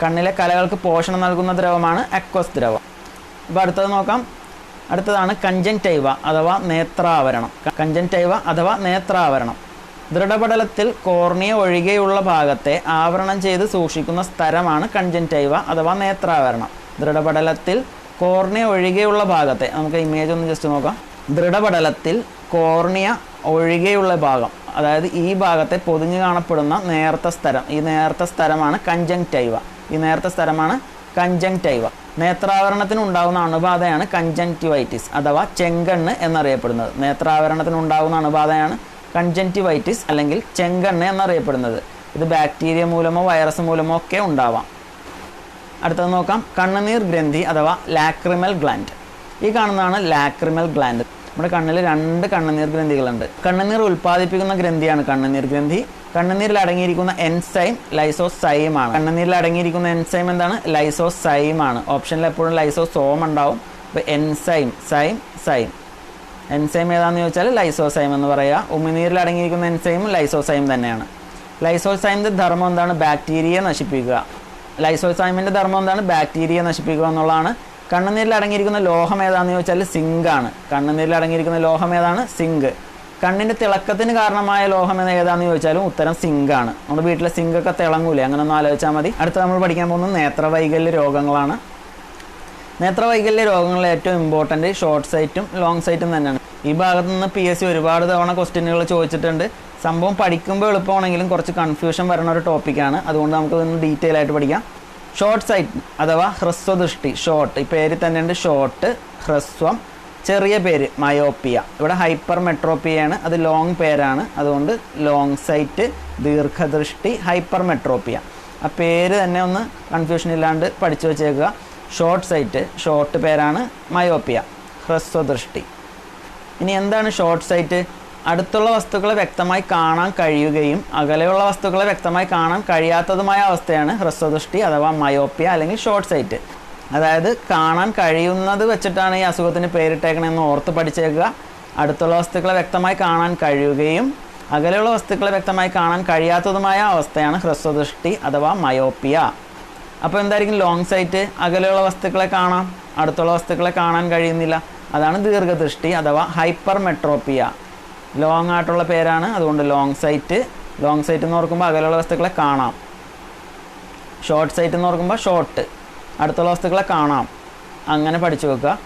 കണ്ണിലെ കലകൾക്ക് പോഷണം നൽകുന്ന ദ്രവമാണ് അക്വസ് ദ്രവം. അപ്പോൾ അടുത്തത് നോക്കാം. അടുത്തതാണ് കഞ്ചന്റൈവ അഥവാ നേത്രാവരണം. കഞ്ചന്റൈവ അഥവാ നേത്രാവരണം. ദൃഢപടലത്തിൽ കോർണിയ ഒഴികെയുള്ള ഭാഗത്തെ ആവരണം ചെയ്ത് സൂക്ഷിക്കുന്ന സ്ഥലമാണ് കഞ്ചന്റൈവ അഥവാ നേത്രാവരണം. ദൃഢപടലത്തിൽ കോർണിയ ഒഴികെയുള്ള ഭാഗത്തെ നമുക്ക് ഇമേജ് ഒന്ന് ജസ്റ്റ് നോക്കാം. ദൃഢപടലത്തിൽ കോർണിയ ഒഴികെയുള്ള ഭാഗം. അതായത് ഈ ഭാഗത്തെ പൊതിഞ്ഞു കാണപ്പെടുന്ന നേർത്ത സ്ഥലം. ഈ നേർത്ത സ്ഥലമാണ് കഞ്ചങ്റ്റൈവ ഈ നേർത്ത സ്ഥലമാണ് കഞ്ചങ്റ്റൈവ നേത്രാവരണത്തിന് ഉണ്ടാകുന്ന അണുബാധയാണ് കഞ്ചങ്റ്റിവൈറ്റിസ് അഥവാ ചെങ്കണ്ണ് എന്നറിയപ്പെടുന്നത്. നേത്രാവരണത്തിന് ഉണ്ടാകുന്ന അണുബാധയാണ് കഞ്ചങ്റ്റിവൈറ്റിസ് അല്ലെങ്കിൽ ചെങ്കണ്ണ് എന്നറിയപ്പെടുന്നത്. ഇത് ബാക്ടീരിയ മൂലമോ വൈറസ് മൂലമോ ഒക്കെ ഉണ്ടാവാം. അടുത്തത് നോക്കാം. കണ്ണുനീർ ഗ്രന്ഥി അഥവാ ലാക്രിമൽ ഗ്ലാൻഡ്. ഈ കാണുന്നതാണ് ലാക്രിമൽ ഗ്ലാൻഡ്. നമ്മുടെ കണ്ണിൽ രണ്ട് കണ്ണുനീർ ഗ്രന്ഥികളുണ്ട്. കണ്ണുനീർ ഉൽപ്പാദിപ്പിക്കുന്ന ഗ്രന്ഥിയാണ് കണ്ണുനീർ ഗ്രന്ഥി. കണ്ണുനീരിൽ അടങ്ങിയിരിക്കുന്ന എൻസൈം ലൈസോസൈം ആണ് കണ്ണുനീരിൽ അടങ്ങിയിരിക്കുന്ന എൻസൈം എന്താണ്? ലൈസോസൈം ആണ് ഓപ്ഷനിൽ എപ്പോഴും ലൈസോസോം ഉണ്ടാവും. അപ്പോൾ എൻസൈം സൈം സൈം. എൻസൈം ഏതാണെന്ന് ചോദിച്ചാൽ ലൈസോസൈം എന്ന് പറയുക ഉമിനീരിൽ അടങ്ങിയിരിക്കുന്ന എൻസൈമും ലൈസോസൈം തന്നെയാണ്. ലൈസോസൈമിന്റെ ധർമ്മം എന്താണ്? ബാക്ടീരിയ നശിപ്പിക്കുക. ലൈസോസൈമിന്റെ ധർമ്മം എന്താണ്? ബാക്ടീരിയ നശിപ്പിക്കുക എന്നുള്ളതാണ് കണ്ണുനീരിൽ അടങ്ങിയിരിക്കുന്ന ലോഹം ഏതാണെന്ന് ചോദിച്ചാൽ സിങ്ക് ആണ്. കണ്ണുനീരിൽ അടങ്ങിയിരിക്കുന്ന ലോഹം ഏതാണ്? സിങ്ക് കണ്ണിന്റെ തിളക്കത്തിന് കാരണമായ ലോഹം എന്ന് ഏതാണെന്ന് ചോദിച്ചാലും ഉത്തരം സിങ്ക് ആണ്. നമ്മുടെ വീട്ടിലെ സിങ്ക് ഒക്കെ തിളങ്ങൂലേ? അങ്ങനെ ഒന്ന് ആലോചിച്ചാൽ മതി. അടുത്ത നമ്മൾ പഠിക്കാൻ പോകുന്നത് നേത്രവൈകല്യ രോഗങ്ങളാണ്. നേത്രവൈകല്യ രോഗങ്ങളിൽ ഏറ്റവും ഇമ്പോർട്ടന്റ് ഷോർട്ട് സൈറ്റും ലോങ് സൈറ്റും തന്നെയാണ്. ഈ ഭാഗത്ത് നിന്ന് പി എസ് സി ഒരുപാട് തവണ ക്വസ്റ്റ്യനുകൾ ചോദിച്ചിട്ടുണ്ട്. സംഭവം പഠിക്കുമ്പോൾ എളുപ്പമാണെങ്കിലും കുറച്ച് കൺഫ്യൂഷൻ വരുന്ന ഒരു ടോപ്പിക്കാണ് അതുകൊണ്ട് നമുക്ക് ഇതൊന്ന് ഡീറ്റെയിൽ ആയിട്ട് പഠിക്കാം. ഷോർട്ട് സൈറ്റ് അഥവാ ഹ്രസ്വദൃഷ്ടി ഷോർട്ട് ഈ പേര് തന്നെയുണ്ട് ഷോർട്ട് ഹ്രസ്വം ചെറിയ പേര് മയോപ്പിയ ഇവിടെ ഹൈപ്പർ മെട്രോപ്പിയാണ് അത് ലോങ് പേരാണ്. അതുകൊണ്ട് ലോങ് സൈറ്റ് ദീർഘദൃഷ്ടി ഹൈപ്പർ മെട്രോപ്പിയ ആ പേര് തന്നെ ഒന്ന് കൺഫ്യൂഷൻ ഇല്ലാണ്ട് പഠിച്ചു വെച്ചേക്കുക. ഷോർട്ട് സൈറ്റ് ഷോർട്ട് പേരാണ് മയോപ്പിയ ഹ്രസ്വദൃഷ്ടി. ഇനി എന്താണ് ഷോർട്ട് സൈറ്റ് അടുത്തുള്ള വസ്തുക്കളെ വ്യക്തമായി കാണാൻ കഴിയുകയും അകലെയുള്ള വസ്തുക്കളെ വ്യക്തമായി കാണാൻ കഴിയാത്തതുമായ അവസ്ഥയാണ് ഹ്രസ്വദൃഷ്ടി അഥവാ മയോപ്പിയ അല്ലെങ്കിൽ ഷോർട്ട് സൈറ്റ്. അതായത് കാണാൻ കഴിയുന്നത് വെച്ചിട്ടാണ് ഈ അസുഖത്തിന് പേരിട്ടേക്കണമെന്ന് ഓർത്ത് പഠിച്ചേക്കുക. അടുത്തുള്ള വസ്തുക്കളെ വ്യക്തമായി കാണാൻ കഴിയുകയും അകലെയുള്ള വസ്തുക്കളെ വ്യക്തമായി കാണാൻ കഴിയാത്തതുമായ അവസ്ഥയാണ് ഹ്രസ്വദൃഷ്ടി അഥവാ മയോപ്പിയ. അപ്പോൾ എന്തായിരിക്കും ലോങ് സൈറ്റ്? അകലെയുള്ള വസ്തുക്കളെ കാണാം. അടുത്തുള്ള വസ്തുക്കളെ കാണാൻ കഴിയുന്നില്ല. അതാണ് ദീർഘദൃഷ്ടി അഥവാ ഹൈപ്പർ മെട്രോപ്പിയ ലോങ് ആയിട്ടുള്ള പേരാണ്. അതുകൊണ്ട് ലോങ് സൈറ്റ് ലോങ് സൈറ്റ് എന്ന് ഓർക്കുമ്പോൾ അകലെയുള്ള വസ്തുക്കളെ കാണാം. ഷോർട്ട് സൈറ്റ് എന്ന് ഓർക്കുമ്പോൾ ഷോർട്ട് അടുത്തുള്ള വസ്തുക്കളെ കാണാം. അങ്ങനെ പഠിച്ചു വെക്കുക.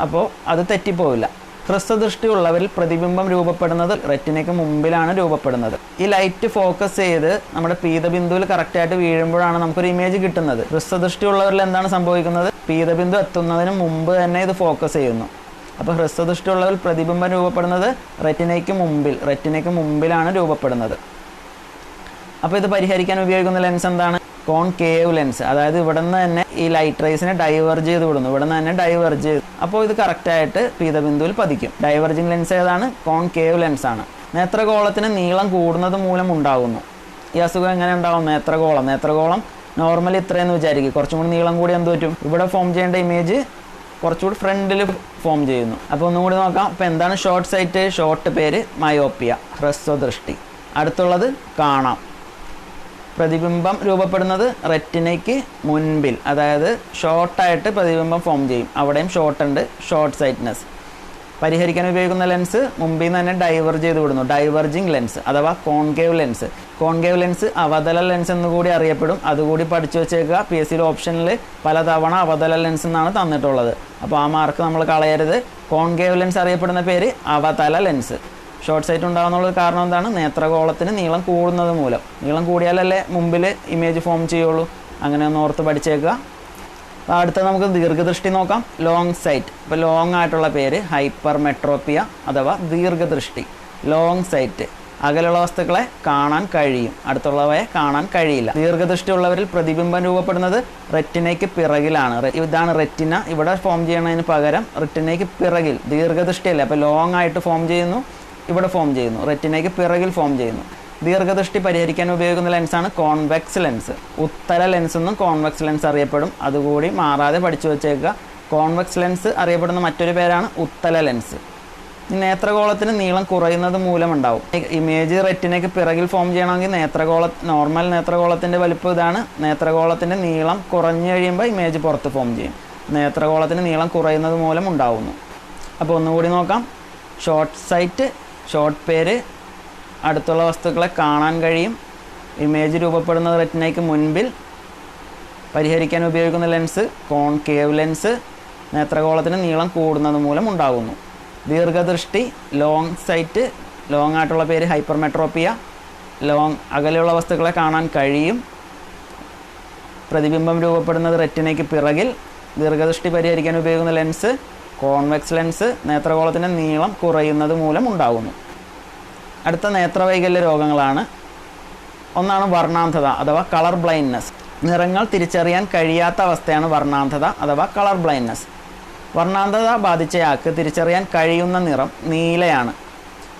അപ്പോൾ അത് തെറ്റിപ്പോവില്ല. ഹ്രസ്വദൃഷ്ടി ഉള്ളവരിൽ പ്രതിബിംബം രൂപപ്പെടുന്നത് റെറ്റിനയ്ക്ക് മുമ്പിലാണ് രൂപപ്പെടുന്നത്. ഈ ലൈറ്റ് ഫോക്കസ് ചെയ്ത് നമ്മുടെ പീതബിന്ദുവിൽ കറക്റ്റായിട്ട് വീഴുമ്പോഴാണ് നമുക്കൊരു ഇമേജ് കിട്ടുന്നത്. ഹ്രസ്വദൃഷ്ടി ഉള്ളവരിൽ എന്താണ് സംഭവിക്കുന്നത്? പീതബിന്ദു എത്തുന്നതിന് മുമ്പ് തന്നെ ഇത് ഫോക്കസ് ചെയ്യുന്നു. അപ്പോൾ ഹ്രസ്വദൃഷ്ടി ഉള്ളവരിൽ പ്രതിബിംബം രൂപപ്പെടുന്നത് റെറ്റിനയ്ക്ക് മുമ്പിൽ റെറ്റിനയ്ക്ക് മുമ്പിലാണ് രൂപപ്പെടുന്നത്. അപ്പോൾ ഇത് പരിഹരിക്കാൻ ഉപയോഗിക്കുന്ന ലെൻസ് എന്താണ്? കോൺ കേവ് ലെൻസ് അതായത് ഇവിടെ നിന്ന് തന്നെ ഈ ലൈറ്റ് റൈസിനെ ഡൈവേർജ് ചെയ്ത് വിടുന്നു. ഇവിടെ നിന്ന് തന്നെ ഡൈവേർജ് ചെയ്ത്. അപ്പോൾ ഇത് കറക്റ്റായിട്ട് പീതബിന്ദുവിൽ പതിക്കും. ഡൈവേർജിങ് ലെൻസ് ഏതാണ്? കോൺ കേവ് ലെൻസ് ആണ്. നേത്രഗോളത്തിന് നീളം കൂടുന്നത് മൂലം ഉണ്ടാകുന്നു ഈ അസുഖം എങ്ങനെ ഉണ്ടാകും നേത്രഗോളം നേത്രഗോളം നോർമലി ഇത്രയെന്ന് വിചാരിക്കും. കുറച്ചും കൂടി നീളം കൂടി എന്ത് പറ്റും? ഇവിടെ ഫോം ചെയ്യേണ്ട ഇമേജ് കുറച്ചുകൂടി ഫ്രണ്ടിൽ ഫോം ചെയ്യുന്നു. അപ്പോൾ ഒന്നും കൂടി നോക്കാം. അപ്പോൾ എന്താണ് ഷോർട്ട് സൈറ്റ് ഷോർട്ട് പേര് മയോപ്പിയ ഹ്രസ്വദൃഷ്ടി. അടുത്തുള്ളത് കാണാം. പ്രതിബിംബം രൂപപ്പെടുന്നത് റെറ്റിനയ്ക്ക് മുൻപിൽ. അതായത് ഷോർട്ടായിട്ട് പ്രതിബിംബം ഫോം ചെയ്യും. അവിടെയും ഷോർട്ട് ഉണ്ട് ഷോർട്ട് സൈറ്റ്നെസ് പരിഹരിക്കാൻ ഉപയോഗിക്കുന്ന ലെൻസ് മുമ്പിൽ നിന്ന് തന്നെ ഡൈവർജ് ചെയ്ത് വിടുന്നു. ഡൈവർജിങ് ലെൻസ് അഥവാ കോൺകേവ് ലെൻസ് കോൺകേവ് ലെൻസ് അവതല ലെൻസ് എന്ന് കൂടി അറിയപ്പെടും. അതുകൂടി പഠിച്ചു വെച്ചേക്കുക. പി എസ് സിയുടെ ഓപ്ഷനിൽ പലതവണ അവതല ലെൻസ് എന്നാണ് തന്നിട്ടുള്ളത്. അപ്പോൾ ആ മാർക്ക് നമ്മൾ കളയരുത്. കോൺകേവ് ലെൻസ് അറിയപ്പെടുന്ന പേര് അവതല ലെൻസ് ഷോർട്ട് സൈറ്റ് ഉണ്ടാകുന്നുള്ള കാരണം എന്താണ്? നേത്രഗോളത്തിന് നീളം കൂടുന്നത് മൂലം. നീളം കൂടിയാലല്ലേ മുമ്പിൽ ഇമേജ് ഫോം ചെയ്യുള്ളൂ. അങ്ങനെ ഒന്ന് ഓർത്ത് പഠിച്ചേക്കുക. അടുത്ത നമുക്ക് ദീർഘദൃഷ്ടി നോക്കാം. ലോങ് സൈറ്റ് ഇപ്പോൾ ലോങ് ആയിട്ടുള്ള പേര് ഹൈപ്പർ മെട്രോപ്പിയ അഥവാ ദീർഘദൃഷ്ടി. ലോങ് സൈറ്റ് അകലുള്ള വസ്തുക്കളെ കാണാൻ കഴിയും. അടുത്തുള്ളവയെ കാണാൻ കഴിയില്ല. ദീർഘദൃഷ്ടി ഉള്ളവരിൽ പ്രതിബിംബം രൂപപ്പെടുന്നത് റെറ്റിനയ്ക്ക് പിറകിലാണ്. ഇതാണ് റെറ്റിന ഇവിടെ ഫോം ചെയ്യണതിന് പകരം റെറ്റിനയ്ക്ക് പിറകിൽ. ദീർഘദൃഷ്ടിയല്ല? അപ്പോൾ ലോങ് ആയിട്ട് ഫോം ചെയ്യുന്നു. ഇവിടെ ഫോം ചെയ്യുന്നു. റെറ്റിനയ്ക്ക് പിറകിൽ ഫോം ചെയ്യുന്നു. ദീർഘദൃഷ്ടി പരിഹരിക്കാൻ ഉപയോഗിക്കുന്ന ലെൻസാണ് കോൺവെക്സ് ലെൻസ് ഉത്തര ലെൻസ് എന്നും കോൺവെക്സ് ലെൻസ് അറിയപ്പെടും. അതുകൂടി മാറാതെ പഠിച്ചു വച്ചേക്കുക. കോൺവെക്സ് ലെൻസ് അറിയപ്പെടുന്ന മറ്റൊരു പേരാണ് ഉത്തല ലെൻസ് നേത്രഗോളത്തിന് നീളം കുറയുന്നത് മൂലമുണ്ടാവും. ഇമേജ് റെറ്റിനയ്ക്ക് പിറകിൽ ഫോം ചെയ്യണമെങ്കിൽ നേത്രഗോള നോർമൽ നേത്രഗോളത്തിന്റെ വലിപ്പം ഇതാണ്. നേത്രഗോളത്തിന്റെ നീളം കുറഞ്ഞു കഴിയുമ്പോൾ ഇമേജ് പുറത്ത് ഫോം ചെയ്യും. നേത്രഗോളത്തിന് നീളം കുറയുന്നത് മൂലം ഉണ്ടാവുന്നു. അപ്പോൾ ഒന്നുകൂടി നോക്കാം. ഷോർട്ട് സൈറ്റ് ഷോർട്ട് പേര് അടുത്തുള്ള വസ്തുക്കളെ കാണാൻ കഴിയും. ഇമേജ് രൂപപ്പെടുന്ന റെറ്റിനയ്ക്ക് മുൻപിൽ. പരിഹരിക്കാൻ ഉപയോഗിക്കുന്ന ലെൻസ് കോൺകേവ് ലെൻസ് നേത്രഗോളത്തിന് നീളം കൂടുന്നത് മൂലം ഉണ്ടാകുന്നു. ദീർഘദൃഷ്ടി ലോങ് സൈറ്റ് ലോങ് ആയിട്ടുള്ള പേര് ഹൈപ്പർമെട്രോപ്പിയ. ലോങ് അകലെയുള്ള വസ്തുക്കളെ കാണാൻ കഴിയും. പ്രതിബിംബം രൂപപ്പെടുന്നത് റെറ്റിനയ്ക്ക് പിറകിൽ. ദീർഘദൃഷ്ടി പരിഹരിക്കാൻ ഉപയോഗിക്കുന്ന ലെൻസ് കോൺവെക്സ് ലെൻസ് നേത്രഗോളത്തിന്റെ നീളം കുറയുന്നത് മൂലം ഉണ്ടാകുന്നു. അടുത്ത നേത്രവൈകല്യ രോഗങ്ങളാണ്. ഒന്നാണ് വർണാന്ധത അഥവാ കളർ ബ്ലൈൻഡ്നെസ് നിറങ്ങൾ തിരിച്ചറിയാൻ കഴിയാത്ത അവസ്ഥയാണ് വർണാന്ധത അഥവാ കളർ ബ്ലൈൻഡ്നെസ് വർണാന്ധത ബാധിച്ചയാൾക്ക് തിരിച്ചറിയാൻ കഴിയുന്ന നിറം നീലയാണ്.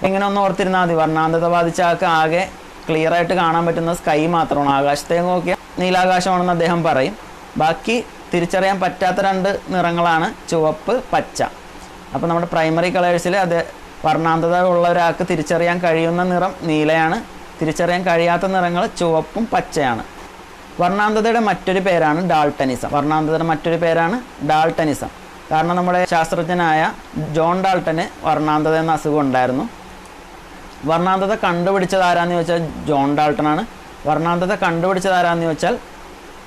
ഇങ്ങനെ ഒന്ന് ഓർത്തിരുന്നാൽ മതി. വർണാന്ധത ബാധിച്ച ആൾക്ക് ആകെ ക്ലിയർ ആയിട്ട് കാണാൻ പറ്റുന്ന സ്കൈ മാത്രമാണ്. ആകാശത്തെ നോക്കിയാൽ നീലാകാശമാണെന്ന് അദ്ദേഹം പറയും. ബാക്കി തിരിച്ചറിയാൻ പറ്റാത്ത രണ്ട് നിറങ്ങളാണ് ചുവപ്പ് പച്ച. അപ്പോൾ നമ്മുടെ പ്രൈമറി കളേഴ്സിൽ അത് വർണാന്ധത ഉള്ള ഒരാൾക്ക് തിരിച്ചറിയാൻ കഴിയുന്ന നിറം നീലയാണ്. തിരിച്ചറിയാൻ കഴിയാത്ത നിറങ്ങൾ ചുവപ്പും പച്ചയാണ്. വർണാന്തതയുടെ മറ്റൊരു പേരാണ് ഡാൾട്ടനിസം. വർണാന്തതയുടെ മറ്റൊരു പേരാണ് ഡാൾട്ടനിസം. കാരണം നമ്മുടെ ശാസ്ത്രജ്ഞനായ ജോൺ ഡാൾട്ടന് വർണാന്തത എന്ന അസുഖം ഉണ്ടായിരുന്നു. വർണാന്തത കണ്ടുപിടിച്ചത് ആരാന്ന് ചോദിച്ചാൽ ജോൺ ഡാൾട്ടനാണ്. വർണാന്തത കണ്ടുപിടിച്ചത് ആരാന്ന് ചോദിച്ചാൽ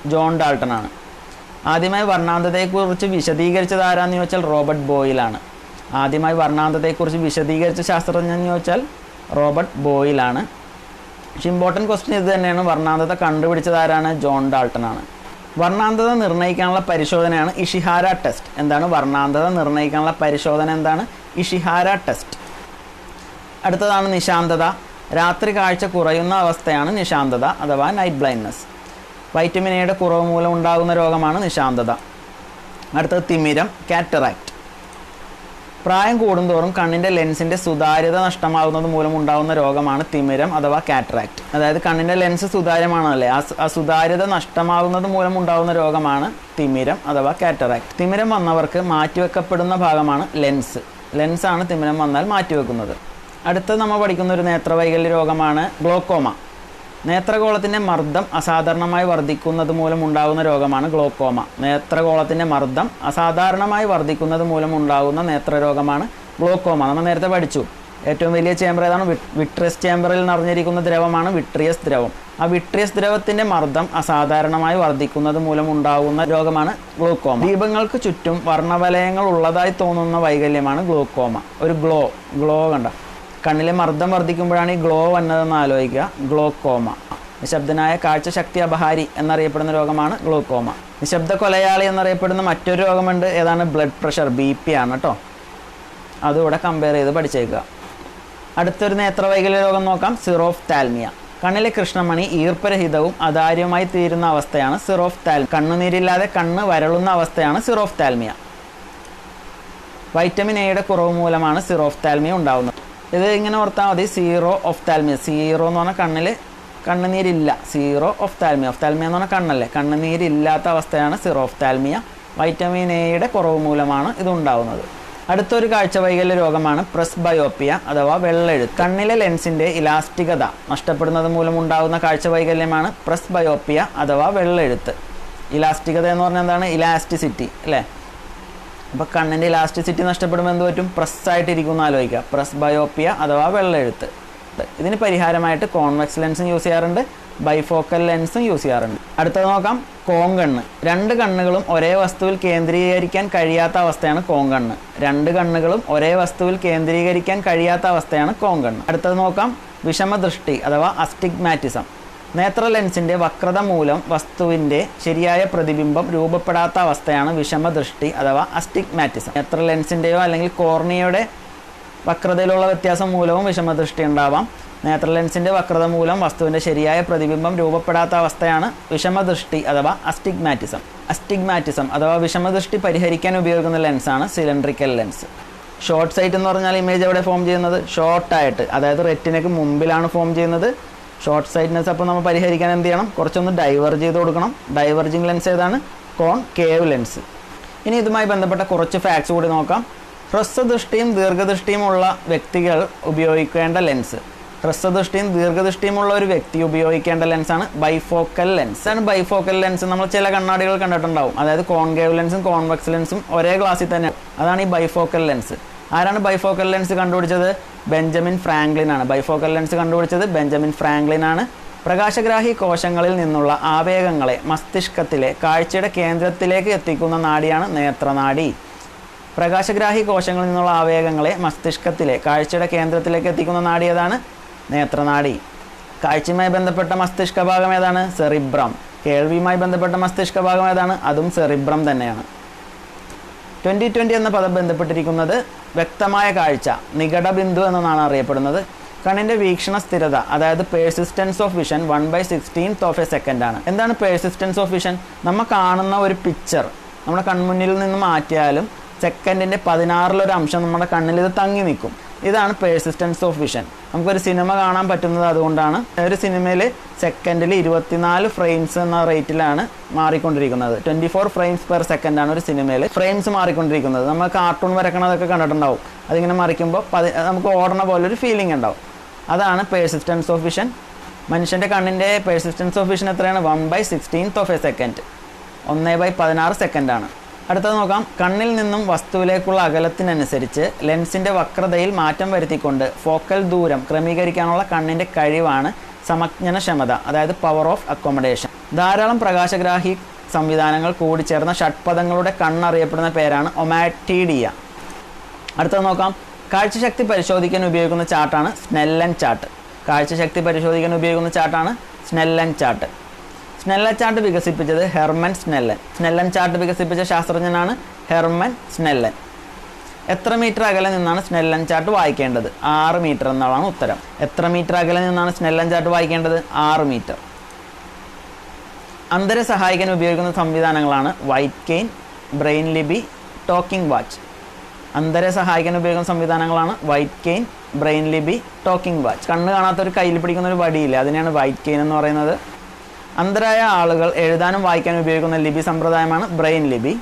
ജോൺ ഡാൾട്ടനാണ്. ആദ്യമായി വർണാന്തതയെക്കുറിച്ച് വിശദീകരിച്ചത് ആരാന്ന് ചോദിച്ചാൽ റോബർട്ട് ബോയിലാണ്. ആദ്യമായി വർണാന്ധതയെക്കുറിച്ച് വിശദീകരിച്ച ശാസ്ത്രജ്ഞൻ ചോദിച്ചാൽ റോബർട്ട് ബോയിലാണ്. പക്ഷേ ഇമ്പോർട്ടന്റ് ക്വസ്റ്റ്യൻ ഇത് തന്നെയാണ്. വർണാന്തത കണ്ടുപിടിച്ചതാരാണ് ജോൺ ഡാൾട്ടനാണ്. വർണാന്തത നിർണയിക്കാനുള്ള പരിശോധനയാണ് ഇഷിഹാര ടെസ്റ്റ്. എന്താണ് വർണാന്തത നിർണയിക്കാനുള്ള പരിശോധന? എന്താണ്? Ishihara test. അടുത്തതാണ് നിശാന്തത. രാത്രി കാഴ്ച കുറയുന്ന അവസ്ഥയാണ് നിശാന്തത അഥവാ നൈറ്റ് ബ്ലൈൻഡ്നെസ് വൈറ്റമിൻ എയുടെ കുറവ് മൂലം ഉണ്ടാകുന്ന രോഗമാണ് നിശാന്തത. അടുത്തത് തിമിരം കാറ്ററാക്ട് പ്രായം കൂടുന്തോറും കണ്ണിന്റെ ലെൻസിന്റെ സുതാര്യത നഷ്ടമാകുന്നത് മൂലം ഉണ്ടാകുന്ന രോഗമാണ് തിമിരം അഥവാ കാറ്ററാക്ട് അതായത് കണ്ണിന്റെ ലെൻസ് സുതാര്യമാണല്ലേ? ആ സുതാര്യത നഷ്ടമാകുന്നത് മൂലം ഉണ്ടാകുന്ന രോഗമാണ് തിമിരം അഥവാ കാറ്ററാക്ട് തിമിരം വന്നവർക്ക് മാറ്റിവെക്കപ്പെടുന്ന ഭാഗമാണ് ലെൻസ് ലെൻസാണ് തിമിരം വന്നാൽ മാറ്റിവെക്കുന്നത്. അടുത്ത നമ്മൾ പഠിക്കുന്ന ഒരു നേത്രവൈകല്യ രോഗമാണ് ഗ്ലോക്കോമ നേത്രഗോളത്തിന്റെ മർദ്ദം അസാധാരണമായി വർദ്ധിക്കുന്നത് മൂലം ഉണ്ടാകുന്ന രോഗമാണ് ഗ്ലോക്കോമ. നേത്രഗോളത്തിന്റെ മർദ്ദം അസാധാരണമായി വർദ്ധിക്കുന്നത് മൂലം ഉണ്ടാകുന്ന നേത്രരോഗമാണ് ഗ്ലോക്കോമ. നമ്മൾ നേരത്തെ പഠിച്ചു. ഏറ്റവും വലിയ ചേംബർ ഏതാണ്? വിട്രിയസ് ചേംബറിൽ നിറഞ്ഞിരിക്കുന്ന ദ്രവമാണ് വിട്രിയസ് ദ്രവം. ആ വിട്രിയസ് ദ്രവത്തിന്റെ മർദ്ദം അസാധാരണമായി വർദ്ധിക്കുന്നത് മൂലം ഉണ്ടാകുന്ന രോഗമാണ് ഗ്ലൂക്കോമ. ദീപങ്ങൾക്ക് ചുറ്റും വർണവലയങ്ങൾ ഉള്ളതായി തോന്നുന്ന വൈകല്യമാണ് ഗ്ലൂക്കോമ. ഒരു ഗ്ലോ ഗ്ലോ കണ്ട. കണ്ണിലെ മർദ്ദം വർദ്ധിക്കുമ്പോഴാണ് ഈ ഗ്ലോ വന്നതെന്ന് ആലോചിക്കുക. ഗ്ലോക്കോമ. നിശബ്ദനായ കാഴ്ചശക്തി അപഹാരി എന്നറിയപ്പെടുന്ന രോഗമാണ് ഗ്ലോക്കോമ. നിശബ്ദ കൊലയാളി എന്നറിയപ്പെടുന്ന മറ്റൊരു രോഗമുണ്ട്. ഏതാണ്? ബ്ലഡ് പ്രഷർ ബി പി ആണ് കേട്ടോ. അതുകൂടെ കമ്പയർ ചെയ്ത് പഠിച്ചേക്കുക. അടുത്തൊരു നേത്രവൈകല്യ രോഗം നോക്കാം. സിറോഫ് താൽമിയ കണ്ണിലെ കൃഷ്ണമണി ഈർപ്പരഹിതവും അതാര്യവുമായി തീരുന്ന അവസ്ഥയാണ് സിറോഫ് താൽ കണ്ണുനീരില്ലാതെ കണ്ണ് വരളുന്ന അവസ്ഥയാണ് സിറോഫ് താൽമിയ വൈറ്റമിൻ എയുടെ കുറവ് മൂലമാണ് സിറോഫ് താൽമിയ ഉണ്ടാകുന്നത് ഇത് ഇങ്ങനെ ഓർത്താൽ മതി. സീറോ ഓഫ് താൽമിയ സീറോ എന്ന് പറഞ്ഞാൽ കണ്ണിൽ കണ്ണുനീരില്ല. Xerophthalmia ophthalmia എന്ന് പറഞ്ഞാൽ കണ്ണല്ലേ. കണ്ണുനീരില്ലാത്ത അവസ്ഥയാണ് സീറോ ഓഫ് താൽമിയ വൈറ്റമിൻ എയുടെ കുറവ് മൂലമാണ് ഇതുണ്ടാവുന്നത് അടുത്തൊരു കാഴ്ച വൈകല്യ രോഗമാണ് പ്രസ് ബയോപ്പിയ അഥവാ വെള്ളെഴുത്ത്. കണ്ണിലെ ലെൻസിന്റെ ഇലാസ്റ്റികത നഷ്ടപ്പെടുന്നത് മൂലം ഉണ്ടാകുന്ന കാഴ്ച വൈകല്യമാണ് പ്രസ് ബയോപ്പിയ അഥവാ വെള്ളെഴുത്ത്. ഇലാസ്റ്റികത എന്ന് പറഞ്ഞാൽ എന്താണ്? ഇലാസ്റ്റിസിറ്റി അല്ലേ? അപ്പോൾ കണ്ണിന്റെ ഇലാസ്റ്റിസിറ്റി നഷ്ടപ്പെടുമ്പോൾ എന്ത് പറ്റും? പ്രസ് പ്രസ്സായിട്ടിരിക്കുന്ന ആലോചിക്കുക. പ്രസ് ബയോപ്പിയ അഥവാ വെള്ളെഴുത്ത് ഇതിന് പരിഹാരമായിട്ട് കോൺവെക്സ് ലെൻസും യൂസ് ചെയ്യാറുണ്ട്. ബൈഫോക്കൽ ലെൻസും യൂസ് ചെയ്യാറുണ്ട്. അടുത്തത് നോക്കാം. കോങ്കണ്ണ്. രണ്ട് കണ്ണുകളും ഒരേ വസ്തുവിൽ കേന്ദ്രീകരിക്കാൻ കഴിയാത്ത അവസ്ഥയാണ് കോങ്കണ്ണ്. രണ്ട് കണ്ണുകളും ഒരേ വസ്തുവിൽ കേന്ദ്രീകരിക്കാൻ കഴിയാത്ത അവസ്ഥയാണ് കോങ്കണ്ണ്. അടുത്തത് നോക്കാം. വിഷമദൃഷ്ടി അഥവാ അസ്റ്റിഗ്മാറ്റിസം നേത്ര ലെൻസിന്റെ വക്രത മൂലം വസ്തുവിന്റെ ശരിയായ പ്രതിബിംബം രൂപപ്പെടാത്ത അവസ്ഥയാണ് വിഷമദൃഷ്ടി അഥവാ അസ്റ്റിഗ്മാറ്റിസം. നേത്ര ലെൻസിന്റെയോ അല്ലെങ്കിൽ കോർണിയയുടെ വക്രതയിലുള്ള വ്യത്യാസം മൂലവും വിഷമദൃഷ്ടി ഉണ്ടാവാം. നേത്ര ലെൻസിന്റെ വക്രത മൂലം വസ്തുവിന്റെ ശരിയായ പ്രതിബിംബം രൂപപ്പെടാത്ത അവസ്ഥയാണ് വിഷമദൃഷ്ടി അഥവാ അസ്റ്റിഗ്മാറ്റിസം. അസ്റ്റിഗ്മാറ്റിസം അഥവാ വിഷമദൃഷ്ടി പരിഹരിക്കാൻ ഉപയോഗിക്കുന്ന ലെൻസാണ് സിലിണ്ട്രിക്കൽ ലെൻസ്. ഷോർട്ട് സൈറ്റ് എന്ന് പറഞ്ഞാൽ ഇമേജ് എവിടെ ഫോം ചെയ്യുന്നത്? ഷോർട്ടായിട്ട് അതായത് റെറ്റിനയ്ക്ക് മുമ്പിലാണ് ഫോം ചെയ്യുന്നത്. ഷോർട്ട് സൈറ്റ്നെസ് അപ്പോൾ നമ്മൾ പരിഹരിക്കാൻ എന്ത് ചെയ്യണം? കുറച്ചൊന്ന് ഡൈവേർജ് ചെയ്ത് കൊടുക്കണം. ഡൈവർജിങ് ലെൻസ് ഏതാണ്? കോൺ കേവ് ലെൻസ് ഇനി ഇതുമായി ബന്ധപ്പെട്ട കുറച്ച് ഫാക്ട്സ് കൂടി നോക്കാം. ഹ്രസ്വദൃഷ്ടിയും ദീർഘദൃഷ്ടിയും ഉള്ള വ്യക്തികൾ ഉപയോഗിക്കേണ്ട ലെൻസ് ഹ്രസ്വദൃഷ്ടിയും ദീർഘദൃഷ്ടിയും ഉള്ള ഒരു വ്യക്തി ഉപയോഗിക്കേണ്ട ലെൻസാണ് ബൈഫോക്കൽ ലെൻസ് ആണ് ബൈഫോക്കൽ ലെൻസ് നമ്മൾ ചില കണ്ണാടികൾ കണ്ടിട്ടുണ്ടാവും. അതായത് കോൺകേവ് ലെൻസും കോൺവെക്സ് ലെൻസും ഒരേ ക്ലാസ്സിൽ തന്നെ. അതാണ് ഈ ബൈഫോക്കൽ ലെൻസ് ആരാണ് ബൈഫോക്കൽ ലെൻസ് കണ്ടുപിടിച്ചത്? ബെഞ്ചമിൻ ഫ്രാങ്ക്ലിൻ ആണ്. ബൈഫോക്കൽ ലെൻസ് കണ്ടുപിടിച്ചത് ബെഞ്ചമിൻ ഫ്രാങ്ക്ലിൻ ആണ്. പ്രകാശഗ്രാഹി കോശങ്ങളിൽ നിന്നുള്ള ആവേഗങ്ങളെ മസ്തിഷ്കത്തിലെ കാഴ്ചയുടെ കേന്ദ്രത്തിലേക്ക് എത്തിക്കുന്ന നാടിയാണ് നേത്രനാടി പ്രകാശഗ്രാഹി കോശങ്ങളിൽ നിന്നുള്ള ആവേഗങ്ങളെ മസ്തിഷ്കത്തിലെ കാഴ്ചയുടെ കേന്ദ്രത്തിലേക്ക് എത്തിക്കുന്ന നാടി ഏതാണ്? നേത്രനാടി കാഴ്ചയുമായി ബന്ധപ്പെട്ട മസ്തിഷ്ക ഭാഗം ഏതാണ്? സെറിബ്രം. കേൾവിയുമായി ബന്ധപ്പെട്ട മസ്തിഷ്ക ഭാഗം ഏതാണ്? അതും സെറിബ്രം തന്നെയാണ്. ട്വന്റി ട്വന്റി എന്ന പദം ബന്ധപ്പെട്ടിരിക്കുന്നത് വ്യക്തമായ കാഴ്ച നികടബിന്ദു എന്നാണ് അറിയപ്പെടുന്നത്. കണ്ണിന്റെ വീക്ഷണ സ്ഥിരത അതായത് persistence of vision one by sixteenth of a second ആണ്. എന്താണ് പേഴ്സിസ്റ്റൻസ് ഓഫ് വിഷൻ നമ്മൾ കാണുന്ന ഒരു പിക്ചർ നമ്മുടെ കൺമുന്നിൽ നിന്ന് മാറ്റിയാലും സെക്കൻഡിന്റെ പതിനാറിലൊരു അംശം നമ്മുടെ കണ്ണിൽ ഇത് തങ്ങി നിൽക്കും. ഇതാണ് പേഴ്സിസ്റ്റൻസ് ഓഫ് വിഷൻ നമുക്കൊരു സിനിമ കാണാൻ പറ്റുന്നത് അതുകൊണ്ടാണ്. ഒരു സിനിമയിൽ സെക്കൻഡിൽ ഇരുപത്തിനാല് ഫ്രെയിംസ് എന്ന റേറ്റിലാണ് മാറിക്കൊണ്ടിരിക്കുന്നത്. Twenty four frames per second ആണ് ഒരു സിനിമയിൽ ഫ്രെയിംസ് മാറിക്കൊണ്ടിരിക്കുന്നത്. നമ്മൾ കാർട്ടൂൺ വരക്കണതൊക്കെ കണ്ടിട്ടുണ്ടാവും. അതിങ്ങനെ മറിക്കുമ്പോൾ നമുക്ക് ഓടണ പോലെ ഒരു ഫീലിംഗ് ഉണ്ടാവും. അതാണ് പേഴ്സിസ്റ്റൻസ് ഓഫ് വിഷൻ മനുഷ്യന്റെ കണ്ണിന്റെ പേഴ്സിസ്റ്റൻസ് ഓഫ് വിഷൻ എത്രയാണ്? One by sixteenth of a second ഒന്ന് ബൈ പതിനാറ് സെക്കൻഡാണ് അടുത്തത് നോക്കാം. കണ്ണിൽ നിന്നും വസ്തുവിലേക്കുള്ള അകലത്തിനനുസരിച്ച് ലെൻസിന്റെ വക്രതയിൽ മാറ്റം വരുത്തിക്കൊണ്ട് ഫോക്കൽ ദൂരം ക്രമീകരിക്കാനുള്ള കണ്ണിന്റെ കഴിവാണ് സമജ്ഞനക്ഷമത അതായത് പവർ ഓഫ് അക്കോമഡേഷൻ ധാരാളം പ്രകാശഗ്രാഹി സംവിധാനങ്ങൾ കൂടിച്ചേർന്ന ഷഡ്പദങ്ങളുടെ കണ്ണറിയപ്പെടുന്ന പേരാണ് ഒമാറ്റീഡിയ. അടുത്തത് നോക്കാം. കാഴ്ചശക്തി പരിശോധിക്കാൻ ഉപയോഗിക്കുന്ന ചാർട്ടാണ് സ്നെല്ലൻ ചാർട്ട്. കാഴ്ചശക്തി പരിശോധിക്കാൻ ഉപയോഗിക്കുന്ന ചാർട്ടാണ് സ്നെല്ലൻ ചാർട്ട്. സ്നെല്ലൻ ചാർട്ട് വികസിപ്പിച്ചത് ഹെർമൻ സ്നെല്ലൻ. സ്നെല്ലൻ ചാർട്ട് വികസിപ്പിച്ച ശാസ്ത്രജ്ഞനാണ് ഹെർമൻ സ്നെല്ലൻ. എത്ര മീറ്റർ അകലെ നിന്നാണ് സ്നെല്ലൻ ചാർട്ട് വായിക്കേണ്ടത്? ആറ് മീറ്റർ എന്നാണ് ഉത്തരം. എത്ര മീറ്റർ അകലെ നിന്നാണ് സ്നെല്ലൻ ചാർട്ട് വായിക്കേണ്ടത്? ആറ് മീറ്റർ. അന്തരെ സഹായിക്കാൻ ഉപയോഗിക്കുന്ന സംവിധാനങ്ങളാണ് വൈറ്റ് കെയിൻ ബ്രെയിൻ ലിബി ടോക്കിംഗ് വാച്ച്. അന്തരെ സഹായിക്കാൻ ഉപയോഗിക്കുന്ന സംവിധാനങ്ങളാണ് വൈറ്റ് കെയിൻ ബ്രെയിൻ ലിബി ടോക്കിംഗ് വാച്ച്. കണ്ണ് കാണാത്ത ഒരു കയ്യിൽ പിടിക്കുന്ന ഒരു വടിയില്ല അതിനെയാണ് വൈറ്റ് കെയിൻ എന്ന് പറയുന്നത്. അന്തരായ ആളുകൾ എഴുതാനും വായിക്കാനും ഉപയോഗിക്കുന്ന ലിപി സമ്പ്രദായമാണ് ബ്രെയിൻ ലിപി.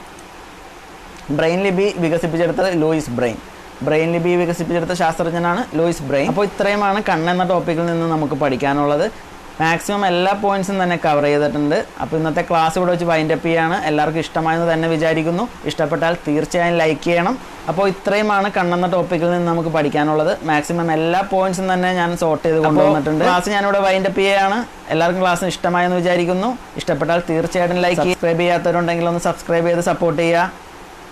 ബ്രെയിൻ ലിപി വികസിപ്പിച്ചെടുത്തത് ലൂയിസ് ബ്രെയിൻ. ബ്രെയിൻ ലിപി വികസിപ്പിച്ചെടുത്ത ശാസ്ത്രജ്ഞനാണ് ലൂയിസ് ബ്രെയിൻ. അപ്പോൾ ഇത്രയുമാണ് കണ്ണെന്ന ടോപ്പിക്കിൽ നിന്ന് നമുക്ക് പഠിക്കാനുള്ളത്. മാക്സിമം എല്ലാ പോയിന്റ്സും തന്നെ കവർ ചെയ്തിട്ടുണ്ട്. അപ്പോൾ ഇന്നത്തെ ക്ലാസ് ഇവിടെ വെച്ച് വൈൻഡപ്പ് ചെയ്യാണ്. എല്ലാവർക്കും ഇഷ്ടമായെന്ന് തന്നെ വിചാരിക്കുന്നു. ഇഷ്ടപ്പെട്ടാൽ തീർച്ചയായും ലൈക്ക് ചെയ്യണം. അപ്പോൾ ഇത്രയുമാണ് കണ്ണെന്ന ടോപ്പിക്കിൽ നിന്ന് നമുക്ക് പഠിക്കാനുള്ളത്. മാക്സിമം എല്ലാ പോയിന്റ്സും തന്നെ ഞാൻ സോർട്ട് ചെയ്ത് കൊണ്ടുവന്നിട്ടുണ്ട്. ക്ലാസ് ഞാനിവിടെ വൈൻഡപ്പ് ചെയ്യുകയാണ് എല്ലാവർക്കും ക്ലാസ് ഇഷ്ടമായെന്ന് വിചാരിക്കുന്നു. ഇഷ്ടപ്പെട്ടാൽ തീർച്ചയായിട്ടും ലൈക്ക് സബ്സ്ക്രൈബ് ചെയ്യാത്തവരുണ്ടെങ്കിൽ ഒന്ന് സബ്സ്ക്രൈബ് ചെയ്ത് സപ്പോർട്ട് ചെയ്യുക.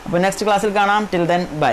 അപ്പോൾ നെക്സ്റ്റ് ക്ലാസ്സിൽ കാണാം. Till then bye